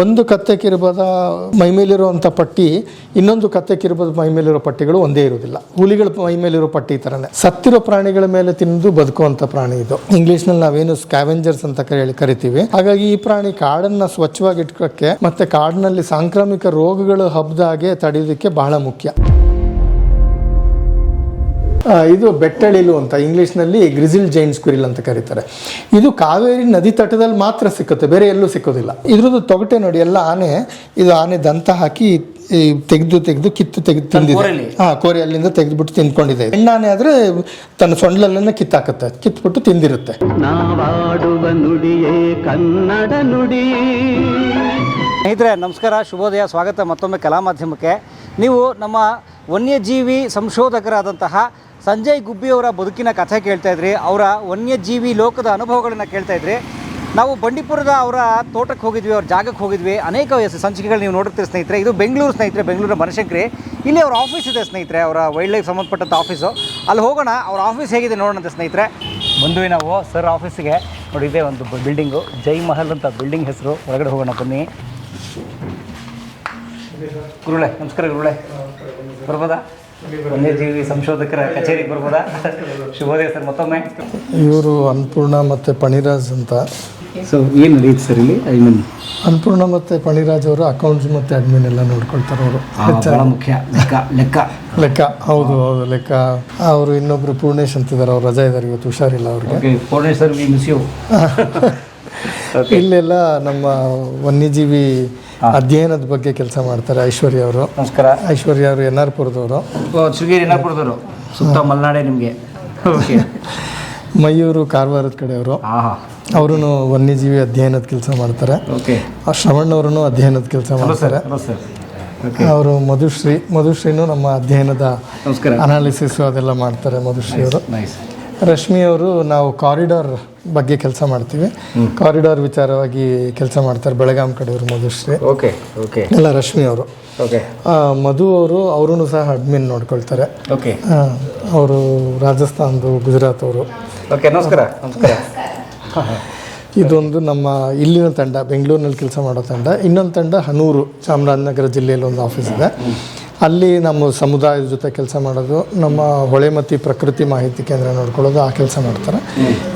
ಒಂದು ಕತ್ತೆ ಕಿರುಬದ ಮೈ ಮೇಲಿರುವಂಥ ಪಟ್ಟಿ, ಇನ್ನೊಂದು ಕತ್ತೆ ಕಿರುಬದ ಮೈ ಮೇಲಿರೋ ಪಟ್ಟಿಗಳು ಒಂದೇ ಇರುವುದಿಲ್ಲ. ಹುಲಿಗಳ ಮೈಮೇಲಿರೋ ಪಟ್ಟಿ ಥರನೇ. ಸತ್ತಿರೋ ಪ್ರಾಣಿಗಳ ಮೇಲೆ ತಿಂದು ಬದುಕುವಂಥ ಪ್ರಾಣಿ ಇದು. ಇಂಗ್ಲೀಷ್ನಲ್ಲಿ ನಾವೇನು ಸ್ಕ್ಯಾವೆಂಜರ್ಸ್ ಅಂತ ಹೇಳಿ ಕರಿತೀವಿ. ಹಾಗಾಗಿ ಈ ಪ್ರಾಣಿ ಕಾಡನ್ನ ಸ್ವಚ್ಛವಾಗಿ ಇಟ್ಕೋಕ್ಕೆ ಮತ್ತೆ ಕಾಡಿನಲ್ಲಿ ಸಾಂಕ್ರಾಮಿಕ ರೋಗಗಳು ಹಬ್ಬದಾಗೆ ತಡೆಯೋದಕ್ಕೆ ಬಹಳ ಮುಖ್ಯ. ಇದು ಬೆಟ್ಟಳಿಲು ಅಂತ ಇಂಗ್ಲೀಷ್ನಲ್ಲಿ ಗ್ರಿಸಿಲ್ ಜೈನ್ ಸ್ಕ್ವಿರಿಲ್ ಅಂತ ಕರೀತಾರೆ. ಇದು ಕಾವೇರಿ ನದಿ ತಟದಲ್ಲಿ ಮಾತ್ರ ಸಿಕ್ಕುತ್ತೆ ಬೇರೆ ಎಲ್ಲೂ ಸಿಕ್ಕೋದಿಲ್ಲ. ಇದ್ರದ್ದು ತೊಗಟೆ ನೋಡಿ ಎಲ್ಲ ಆನೆ ಇದು ಆನೆ ದಂತ ಹಾಕಿ ತೆಗೆದು ತೆಗೆದು ಕಿತ್ತು ತೆಗೆದು ತಿಂದಿದೆ. ಹಾಂ ಕೋರಿ ಅಲ್ಲಿಂದ ತೆಗೆದ್ಬಿಟ್ಟು ತಿಂದ್ಕೊಂಡಿದೆ. ಹೆಣ್ಣಾನೆ ಆದ್ರೆ ತನ್ನ ಸೊಂಡ್ಲಲ್ಲೇ ಕಿತ್ತಾಕತ್ತೆ ಕಿತ್ಬಿಟ್ಟು ತಿಂದಿರುತ್ತೆ. ನಾವಾಡುವ ನುಡಿಯೇ ಕನ್ನಡ ನುಡಿ. ಸ್ನೇಹಿತರೆ ನಮಸ್ಕಾರ ಶುಭೋದಯ ಸ್ವಾಗತ ಮತ್ತೊಮ್ಮೆ ಕಲಾ ಮಾಧ್ಯಮಕ್ಕೆ. ನೀವು ನಮ್ಮ ವನ್ಯಜೀವಿ ಸಂಶೋಧಕರಾದಂತಹ ಸಂಜಯ್ ಗುಬ್ಬಿಯವರ ಬದುಕಿನ ಕಥೆ ಕೇಳ್ತಾ ಇದ್ರಿ, ಅವರ ವನ್ಯಜೀವಿ ಲೋಕದ ಅನುಭವಗಳನ್ನು ಕೇಳ್ತಾ ಇದ್ರಿ. ನಾವು ಬಂಡೀಪುರದ ಅವರ ತೋಟಕ್ಕೆ ಹೋಗಿದ್ವಿ, ಅವ್ರ ಜಾಗಕ್ಕೆ ಹೋಗಿದ್ವಿ. ಅನೇಕ ಸಂಚಿಕೆಗಳು ನೀವು ನೋಡಿರ್ತೀರಿ ಸ್ನೇಹಿತರೆ. ಇದು ಬೆಂಗಳೂರು ಸ್ನೇಹಿತರೆ, ಬೆಂಗಳೂರಿನ ಬನಶಂಕರಿ. ಇಲ್ಲಿ ಅವರ ಆಫೀಸ್ ಇದೆ ಸ್ನೇಹಿತರೆ, ಅವರ ವೈಲ್ಡ್ ಲೈಫ್ ಸಂಬಂಧಪಟ್ಟಂಥ ಆಫೀಸು. ಅಲ್ಲಿ ಹೋಗೋಣ, ಅವ್ರ ಆಫೀಸ್ ಹೇಗಿದೆ ನೋಡೋಣ ಸ್ನೇಹಿತರೆ. ಬಂದ್ವಿ ನಾವು, ಸರ್ ಆಫೀಸಿಗೆ. ನೋಡಿ, ಇದೆ ಒಂದು ಬಿಲ್ಡಿಂಗು ಜೈ ಮಹಲ್ ಅಂತ ಬಿಲ್ಡಿಂಗ್ ಹೆಸರು. ಹೊರಗಡೆ ಹೋಗೋಣ, ಬನ್ನಿ. ಗುರುಳೆ, ನಮಸ್ಕಾರ ಗುರುಳೆ. ಬರ್ಬೋದಾ? ವನ್ಯಜೀವಿ ಸಂಶೋಧಕರ ಕಚೇರಿಗೆ ಬರ್ಬೋದಾ? ಶುಭೋದಯ ಸರ್ ಮತ್ತೊಮ್ಮೆ. ಇವರು ಅನ್ನಪೂರ್ಣ ಮತ್ತೆ ಪಣಿರಾಜ್ ಅಂತ. ಸೊ ಏನು ನಡೆಯುತ್ತೆ ಸರ್ ಇಲ್ಲಿ? ಐ ಮೀನ್ ಅನ್ನಪೂರ್ಣ ಮತ್ತೆ ಪಣಿರಾಜ್ ಅವರು ಅಕೌಂಟ್ಸ್ ಮತ್ತೆ ಅಡ್ಮಿನ್ ಎಲ್ಲ ನೋಡ್ಕೊಳ್ತಾರೆ ಅವರು. ಮುಖ್ಯ. ಲೆಕ್ಕ ಲೆಕ್ಕ. ಲೆಕ್ಕ ಹೌದು ಹೌದು ಲೆಕ್ಕ. ಅವರು ಇನ್ನೊಬ್ರು ಪೂರ್ಣೇಶ್ ಅಂತಿದ್ದಾರೆ ಅವ್ರು ರಜಾ ಇದ್ದಾರೆ ಇವತ್ತು ಹುಷಾರಿಲ್ಲ ಅವ್ರಿಗೆ. Poornesh sir we miss you ಇಲ್ಲೆಲ್ಲ ನಮ್ಮ ವನ್ಯಜೀವಿ ಅಧ್ಯಯನದ ಬಗ್ಗೆ ಕೆಲಸ ಮಾಡ್ತಾರೆ ಐಶ್ವರ್ಯ ಅವರು. ನಮಸ್ಕಾರ. ಐಶ್ವರ್ಯ ಅವರು ಎನ್ ಆರ್ ಪುರದವರು ಶೃಂಗೇರಿ ಸುತ್ತ ಮಲೆನಾಡೆ ನಿಮಗೆ. ಓಕೆ ಮಯೂರು ಕಾರವಾರದ ಕಡೆಯವರು ಅವರು. ವನ್ಯಜೀವಿ ಅಧ್ಯಯನದ ಕೆಲಸ ಮಾಡ್ತಾರೆ. ಓಕೆ ಆ ಶ್ರವಣ್ಣವ್ರು ಅಧ್ಯಯನದ ಕೆಲಸ ಮಾಡ್ತಾರೆ. ಅವರು ಮಧುಶ್ರೀ ಮಧುಶ್ರೀನು ನಮ್ಮ ಅಧ್ಯಯನದ ಅನಾಲಿಸಿಸ್ ಅದೆಲ್ಲ ಮಾಡ್ತಾರೆ ಮಧುಶ್ರೀ ಅವರು. ರಶ್ಮಿ ಅವರು ನಾವು ಕಾರಿಡಾರ್ ಬಗ್ಗೆ ಕೆಲಸ ಮಾಡ್ತೀವಿ. ಕಾರಿಡಾರ್ ವಿಚಾರವಾಗಿ ಕೆಲಸ ಮಾಡ್ತಾರೆ ಬೆಳಗಾಂ ಕಡೆಯವರು ಮಧುಶ್ರೀ ಓಕೆ ಓಕೆ ಎಲ್ಲ ರಶ್ಮಿ ಅವರು. ಓಕೆ ಮಧು ಅವರು ಅವರೂ ಸಹ ಅಡ್ಮಿನ್ ನೋಡ್ಕೊಳ್ತಾರೆ. ಓಕೆ ಅವರು ರಾಜಸ್ಥಾನದು ಗುಜರಾತ್ ಅವರು. ಓಕೆ ನಮಸ್ಕಾರ. ನಮಸ್ಕಾರ. ಇದೊಂದು ನಮ್ಮ ಇಲ್ಲಿನ ತಂಡ ಬೆಂಗಳೂರಿನಲ್ಲಿ ಕೆಲಸ ಮಾಡೋ ತಂಡ. ಇನ್ನೊಂದು ತಂಡ ಹನೂರು ಚಾಮರಾಜನಗರ ಜಿಲ್ಲೆಯಲ್ಲಿ ಒಂದು ಆಫೀಸ್ ಇದೆ. ಅಲ್ಲಿ ನಮ್ಮ ಸಮುದಾಯದ ಜೊತೆ ಕೆಲಸ ಮಾಡೋದು ನಮ್ಮ ಹೊಳೆಮತಿ ಪ್ರಕೃತಿ ಮಾಹಿತಿ ಕೇಂದ್ರ ನೋಡ್ಕೊಳ್ಳೋದು ಆ ಕೆಲಸ ಮಾಡ್ತಾರೆ.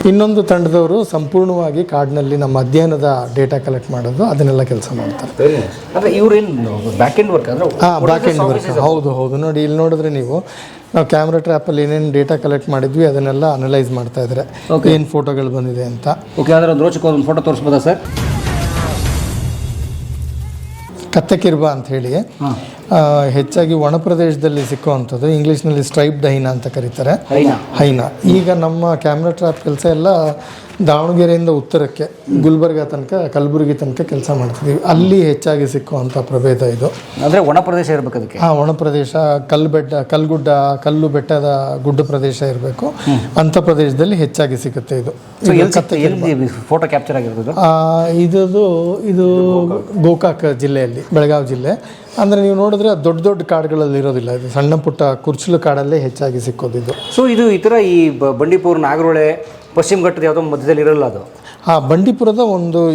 ಇನ್ನೊಂದು ತಂಡದವರು ಸಂಪೂರ್ಣವಾಗಿ ಕಾಡಿನಲ್ಲಿ ನಮ್ಮ ಅಧ್ಯಯನದ ಡೇಟಾ ಕಲೆಕ್ಟ್ ಮಾಡೋದು ಅದನ್ನೆಲ್ಲ ಕೆಲಸ ಮಾಡ್ತಾರೆ. ಹಾಂ ಬ್ಯಾಕ್ ಎಂಡ್ ವರ್ಕ್ ಹೌದು ಹೌದು. ನೋಡಿ ಇಲ್ಲಿ ನೋಡಿದ್ರೆ ನೀವು ನಾವು ಕ್ಯಾಮ್ರಾ ಟ್ರ್ಯಾಪಲ್ಲಿ ಏನೇನು ಡೇಟಾ ಕಲೆಕ್ಟ್ ಮಾಡಿದ್ವಿ ಅದನ್ನೆಲ್ಲ ಅನಲೈಸ್ ಮಾಡ್ತಾ ಇದ್ದಾರೆ. ಏನು ಫೋಟೋಗಳು ಬಂದಿದೆ ಅಂತ. ಓಕೆ ಅದರ ಒಂದು ಫೋಟೋ ತೋರಿಸ್ಬೋದಾ ಸರ್? ಕತ್ತೆಕಿರ್ಬ ಅಂತ ಹೇಳಿ. ಹೆಚ್ಚಾಗಿ ಒಣ ಪ್ರದೇಶದಲ್ಲಿ ಸಿಕ್ಕುವಂಥದ್ದು ಇಂಗ್ಲೀಷ್ನಲ್ಲಿ ಸ್ಟ್ರೈಪ್ ಹೈನಾ ಅಂತ ಕರೀತಾರೆ. ಹೈನಾ ಹೈನ ಈಗ ನಮ್ಮ ಕ್ಯಾಮ್ರಾ ಟ್ರ್ಯಾಪ್ ಕೆಲಸ ಎಲ್ಲ ದಾವಣಗೆರೆಯಿಂದ ಉತ್ತರಕ್ಕೆ ಗುಲ್ಬರ್ಗ ತನಕ ಕಲಬುರಗಿ ತನಕ ಕೆಲಸ ಮಾಡ್ತಿದ್ದೀವಿ ಅಲ್ಲಿ ಹೆಚ್ಚಾಗಿ ಸಿಕ್ಕುವಂಥ ಪ್ರಭೇದ ಇದು. ಅಂದರೆ ಒಣ ಪ್ರದೇಶ ಇರಬೇಕು ಅದಕ್ಕೆ? ಹಾಂ ಒಣ ಪ್ರದೇಶ ಕಲ್ಲು ಬೆಟ್ಟ ಕಲ್ಗುಡ್ಡ ಕಲ್ಲು ಬೆಟ್ಟದ ಗುಡ್ಡ ಪ್ರದೇಶ ಇರಬೇಕು. ಅಂಥ ಪ್ರದೇಶದಲ್ಲಿ ಹೆಚ್ಚಾಗಿ ಸಿಗುತ್ತೆ ಇದು. ಫೋಟೋ ಕ್ಯಾಪ್ಚರ್ ಆಗಿರೋದು? ಆ, ಇದದು ಇದು ಗೋಕಾಕ್. ಜಿಲ್ಲೆಯಲ್ಲಿ ಬೆಳಗಾವಿ ಜಿಲ್ಲೆ. ಅಂದರೆ ನೀವು ನೋಡಿದ್ರೆ ದೊಡ್ಡ ದೊಡ್ಡ ಕಾಡುಗಳಲ್ಲಿ ಇರೋದಿಲ್ಲ. ಇದು ಸಣ್ಣ ಪುಟ್ಟ ಕುರ್ಚಲು ಕಾಡಲ್ಲೇ ಹೆಚ್ಚಾಗಿ ಸಿಕ್ಕೋದಿದ್ದು ಸೊ ಇದು ಈ ಥರ ಈ ಬಂಡೀಪುರ ನಾಗರೋಳೆ ಪಶ್ಚಿಮ ಘಟ್ಟದ ಯಾವುದೋ ಮಧ್ಯದಲ್ಲಿ ಇರಲ್ಲ ಅದು. ಆ ಬಂಡೀಪುರದ ಒಂದು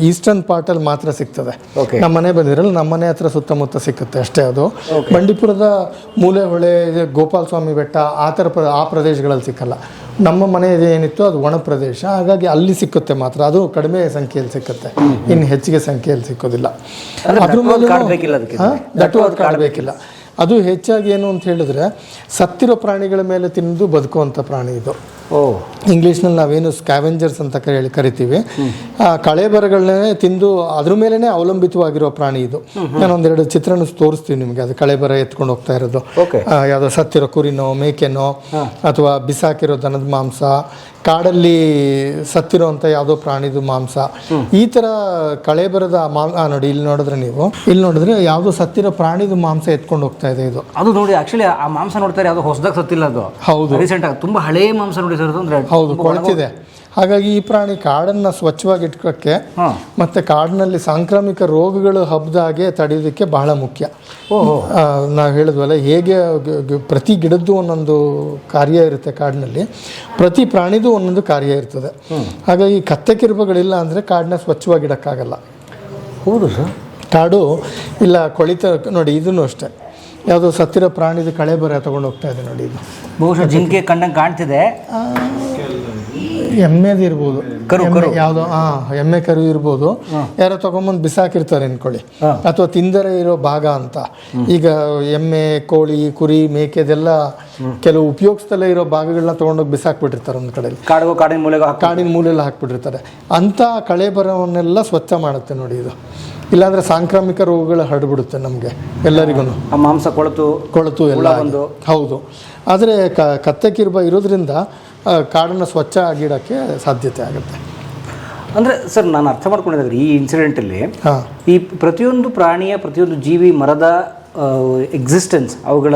ಈಸ್ಟರ್ನ್ ಪಾರ್ಟಲ್ಲಿ ಮಾತ್ರ ಸಿಗ್ತದೆ. ಓಕೆ ನಮ್ಮ ಮನೆ ಬಂದಿರಲ್ಲ ನಮ್ಮ ಮನೆ ಹತ್ರ ಸುತ್ತಮುತ್ತ ಸಿಕ್ಕುತ್ತೆ ಅಷ್ಟೇ ಅದು. ಬಂಡೀಪುರದ ಮೂಲೆ ಹೊಳೆ ಗೋಪಾಲ ಸ್ವಾಮಿ ಬೆಟ್ಟ ಆ ಥರ ಪ್ರ ಆ ಪ್ರದೇಶಗಳಲ್ಲಿ ಸಿಕ್ಕಲ್ಲ. ನಮ್ಮ ಮನೆ ಏನಿತ್ತು ಅದು ಒಣ ಪ್ರದೇಶ. ಹಾಗಾಗಿ ಅಲ್ಲಿ ಸಿಕ್ಕುತ್ತೆ ಮಾತ್ರ. ಅದು ಕಡಿಮೆ ಸಂಖ್ಯೆಯಲ್ಲಿ ಸಿಕ್ಕುತ್ತೆ. ಇನ್ನು ಹೆಚ್ಚಿಗೆ ಸಂಖ್ಯೆಯಲ್ಲಿ ಸಿಕ್ಕೋದಿಲ್ಲ. ಅಂದ್ರೆ ಮೇಲೂ- ಅದಕ್ಕೆ? ಹಾ? ದಟ್ಟವಾದ ಕಾಡು ಬೇಕಿಲ್ಲ. ಅದು ಹೆಚ್ಚಾಗಿ ಏನು ಅಂತ ಹೇಳಿದ್ರೆ ಸತ್ತಿರೋ ಪ್ರಾಣಿಗಳ ಮೇಲೆ ತಿಂದು ಬದುಕುವಂಥ ಪ್ರಾಣಿ ಇದು. ಓ. ಇಂಗ್ಲೀಷ್ನಲ್ಲಿ ನಾವೇನು ಸ್ಕ್ಯಾವೆಂಜರ್ಸ್ ಅಂತ ಹೇಳಿ ಕರಿತೀವಿ. ಆ ಕಳೆಬರಗಳನ್ನೇ ತಿಂದು ಅದ್ರ ಮೇಲೇ ಅವಲಂಬಿತವಾಗಿರೋ ಪ್ರಾಣಿ ಇದು. ನಾನು ಒಂದೆರಡು ಚಿತ್ರಣ ತೋರಿಸ್ತೀವಿ ನಿಮಗೆ. ಅದು ಕಳೆಬರ ಎತ್ಕೊಂಡು ಹೋಗ್ತಾ ಇರೋದು. ಯಾವುದೋ ಸತ್ತಿರೋ ಕುರಿನೋ ಮೇಕೆನೋ ಅಥವಾ ಬಿಸಾಕಿರೋ ದನದ ಮಾಂಸ ಕಾಡಲ್ಲಿ ಸತ್ತಿರೋಂಥ ಯಾವುದೋ ಪ್ರಾಣಿದು ಮಾಂಸ. ಈ ತರ ಕಳೆಬರದ ಬರದ ಆ, ನೋಡಿ ಇಲ್ಲಿ ನೋಡಿದ್ರೆ ನೀವು. ಇಲ್ಲಿ ನೋಡಿದ್ರೆ ಯಾವುದೋ ಸತ್ತಿರೋ ಪ್ರಾಣಿದು ಮಾಂಸ ಎತ್ಕೊಂಡು ಹೋಗ್ತಾ ಇದೆ ಇದು. ಅದು ನೋಡಿ ಆಕ್ಚುಲಿ ಆ ಮಾಂಸ ನೋಡ್ತಾರೆ ಅದು ಹೊಸದಾಗಿ ಸತ್ತಿಲ್ಲ ಅದು. ಹೌದು. ರೀಸೆಂಟ್ ಆಗಿ ತುಂಬಾ ಹಳೇ ಮಾಂಸ ನೋಡಿ ಸರ್ ಅಂದ್ರೆ ಹೌದು ಕೊಳ್ತಿದೆ ಹಾಗಾಗಿ ಈ ಪ್ರಾಣಿ ಕಾಡನ್ನು ಸ್ವಚ್ಛವಾಗಿ ಇಟ್ಕೋಕ್ಕೆ ಮತ್ತೆ ಕಾಡಿನಲ್ಲಿ ಸಾಂಕ್ರಾಮಿಕ ರೋಗಗಳು ಹಬ್ಬದಾಗೆ ತಡೆಯೋದಕ್ಕೆ ಬಹಳ ಮುಖ್ಯ. ನಾವು ಹೇಳಿದ್ವಲ್ಲ ಹೇಗೆ ಪ್ರತಿ ಗಿಡದ್ದು ಒಂದೊಂದು ಕಾರ್ಯ ಇರುತ್ತೆ ಕಾಡಿನಲ್ಲಿ. ಪ್ರತಿ ಪ್ರಾಣಿದು ಒಂದೊಂದು ಕಾರ್ಯ ಇರ್ತದೆ. ಹಾಗಾಗಿ ಕತ್ತೆ ಕಿರುಬಗಳಿಲ್ಲ ಅಂದರೆ ಕಾಡನ್ನ ಸ್ವಚ್ಛವಾಗಿ ಇಡೋಕ್ಕಾಗಲ್ಲ. ಹೌದು ಸರ್. ಕಾಡು ಇಲ್ಲ ಕೊಳಿತ ನೋಡಿ ಇದನ್ನು ಅಷ್ಟೇ. ಯಾವುದೋ ಸತ್ತಿರೋ ಪ್ರಾಣಿದು ಕಳೆ ಬರ ತಗೊಂಡು ಹೋಗ್ತಾ ಇದೆ ನೋಡಿ ಇದು. ಬಹುಶಃ ಜಿಂಕೆ ಕಂಡಂಗೆ ಕಾಣ್ತಿದೆ. ಎಮ್ಮೆದು ಇರ್ಬೋದು. ಕರು, ಕರು. ಯಾವುದೋ ಹಾ ಎಮ್ಮೆ ಕರು ಇರ್ಬೋದು. ಯಾರೋ ತಗೊಂಬಂದು ಬಿಸಾಕಿರ್ತಾರೆ ಅನ್ಕೊಳ್ಳಿ. ಅಥವಾ ತಿಂದರೆ ಇರೋ ಭಾಗ ಅಂತ. ಈಗ ಎಮ್ಮೆ ಕೋಳಿ ಕುರಿ ಮೇಕೆದೆಲ್ಲ ಕೆಲವು ಉಪಯೋಗಿಸ್ತಲೇ ಇರೋ ಭಾಗಗಳನ್ನ ತಗೊಂಡೋಗಿ ಬಿಸಾಕ್ಬಿಟ್ಟಿರ್ತಾರೆ ಒಂದು ಕಡೆ ಕಾಡಿಗೋ ಕಾಡಿನ ಮೂಲೆಗೋ ಕಾಡಿನ ಮೂಲೆಲ್ಲ ಹಾಕ್ಬಿಟ್ಟಿರ್ತಾರೆ. ಅಂಥ ಕಳೆ ಬರವನ್ನೆಲ್ಲ ಸ್ವಚ್ಛ ಮಾಡುತ್ತೆ ನೋಡಿ ಇದು. ಇಲ್ಲಾಂದ್ರೆ ಸಾಂಕ್ರಾಮಿಕ ರೋಗಗಳು ಹರಡ್ಬಿಡುತ್ತೆ ನಮಗೆ ಎಲ್ಲರಿಗೂ ಆ ಮಾಂಸ ಕೊಳತು ಕೊಳತು ಎಲ್ಲ ಒಂದು ಹೌದು. ಆದರೆ ಕ ಕತ್ತೆ ಕಿರ್ಬ ಇರೋದ್ರಿಂದ ಕಾಡನ್ನು ಸ್ವಚ್ಛ ಆಗಿಡೋಕ್ಕೆ ಸಾಧ್ಯತೆ ಆಗುತ್ತೆ. ಅಂದರೆ ಸರ್ ನಾನು ಅರ್ಥ ಮಾಡ್ಕೊಂಡಿದ್ದಾಗ ಈ ಇನ್ಸಿಡೆಂಟಲ್ಲಿ ಈ ಪ್ರತಿಯೊಂದು ಪ್ರಾಣಿಯ ಪ್ರತಿಯೊಂದು ಜೀವಿ ಮರದ ಎಕ್ಸಿಸ್ಟೆನ್ಸ್ ಅವುಗಳ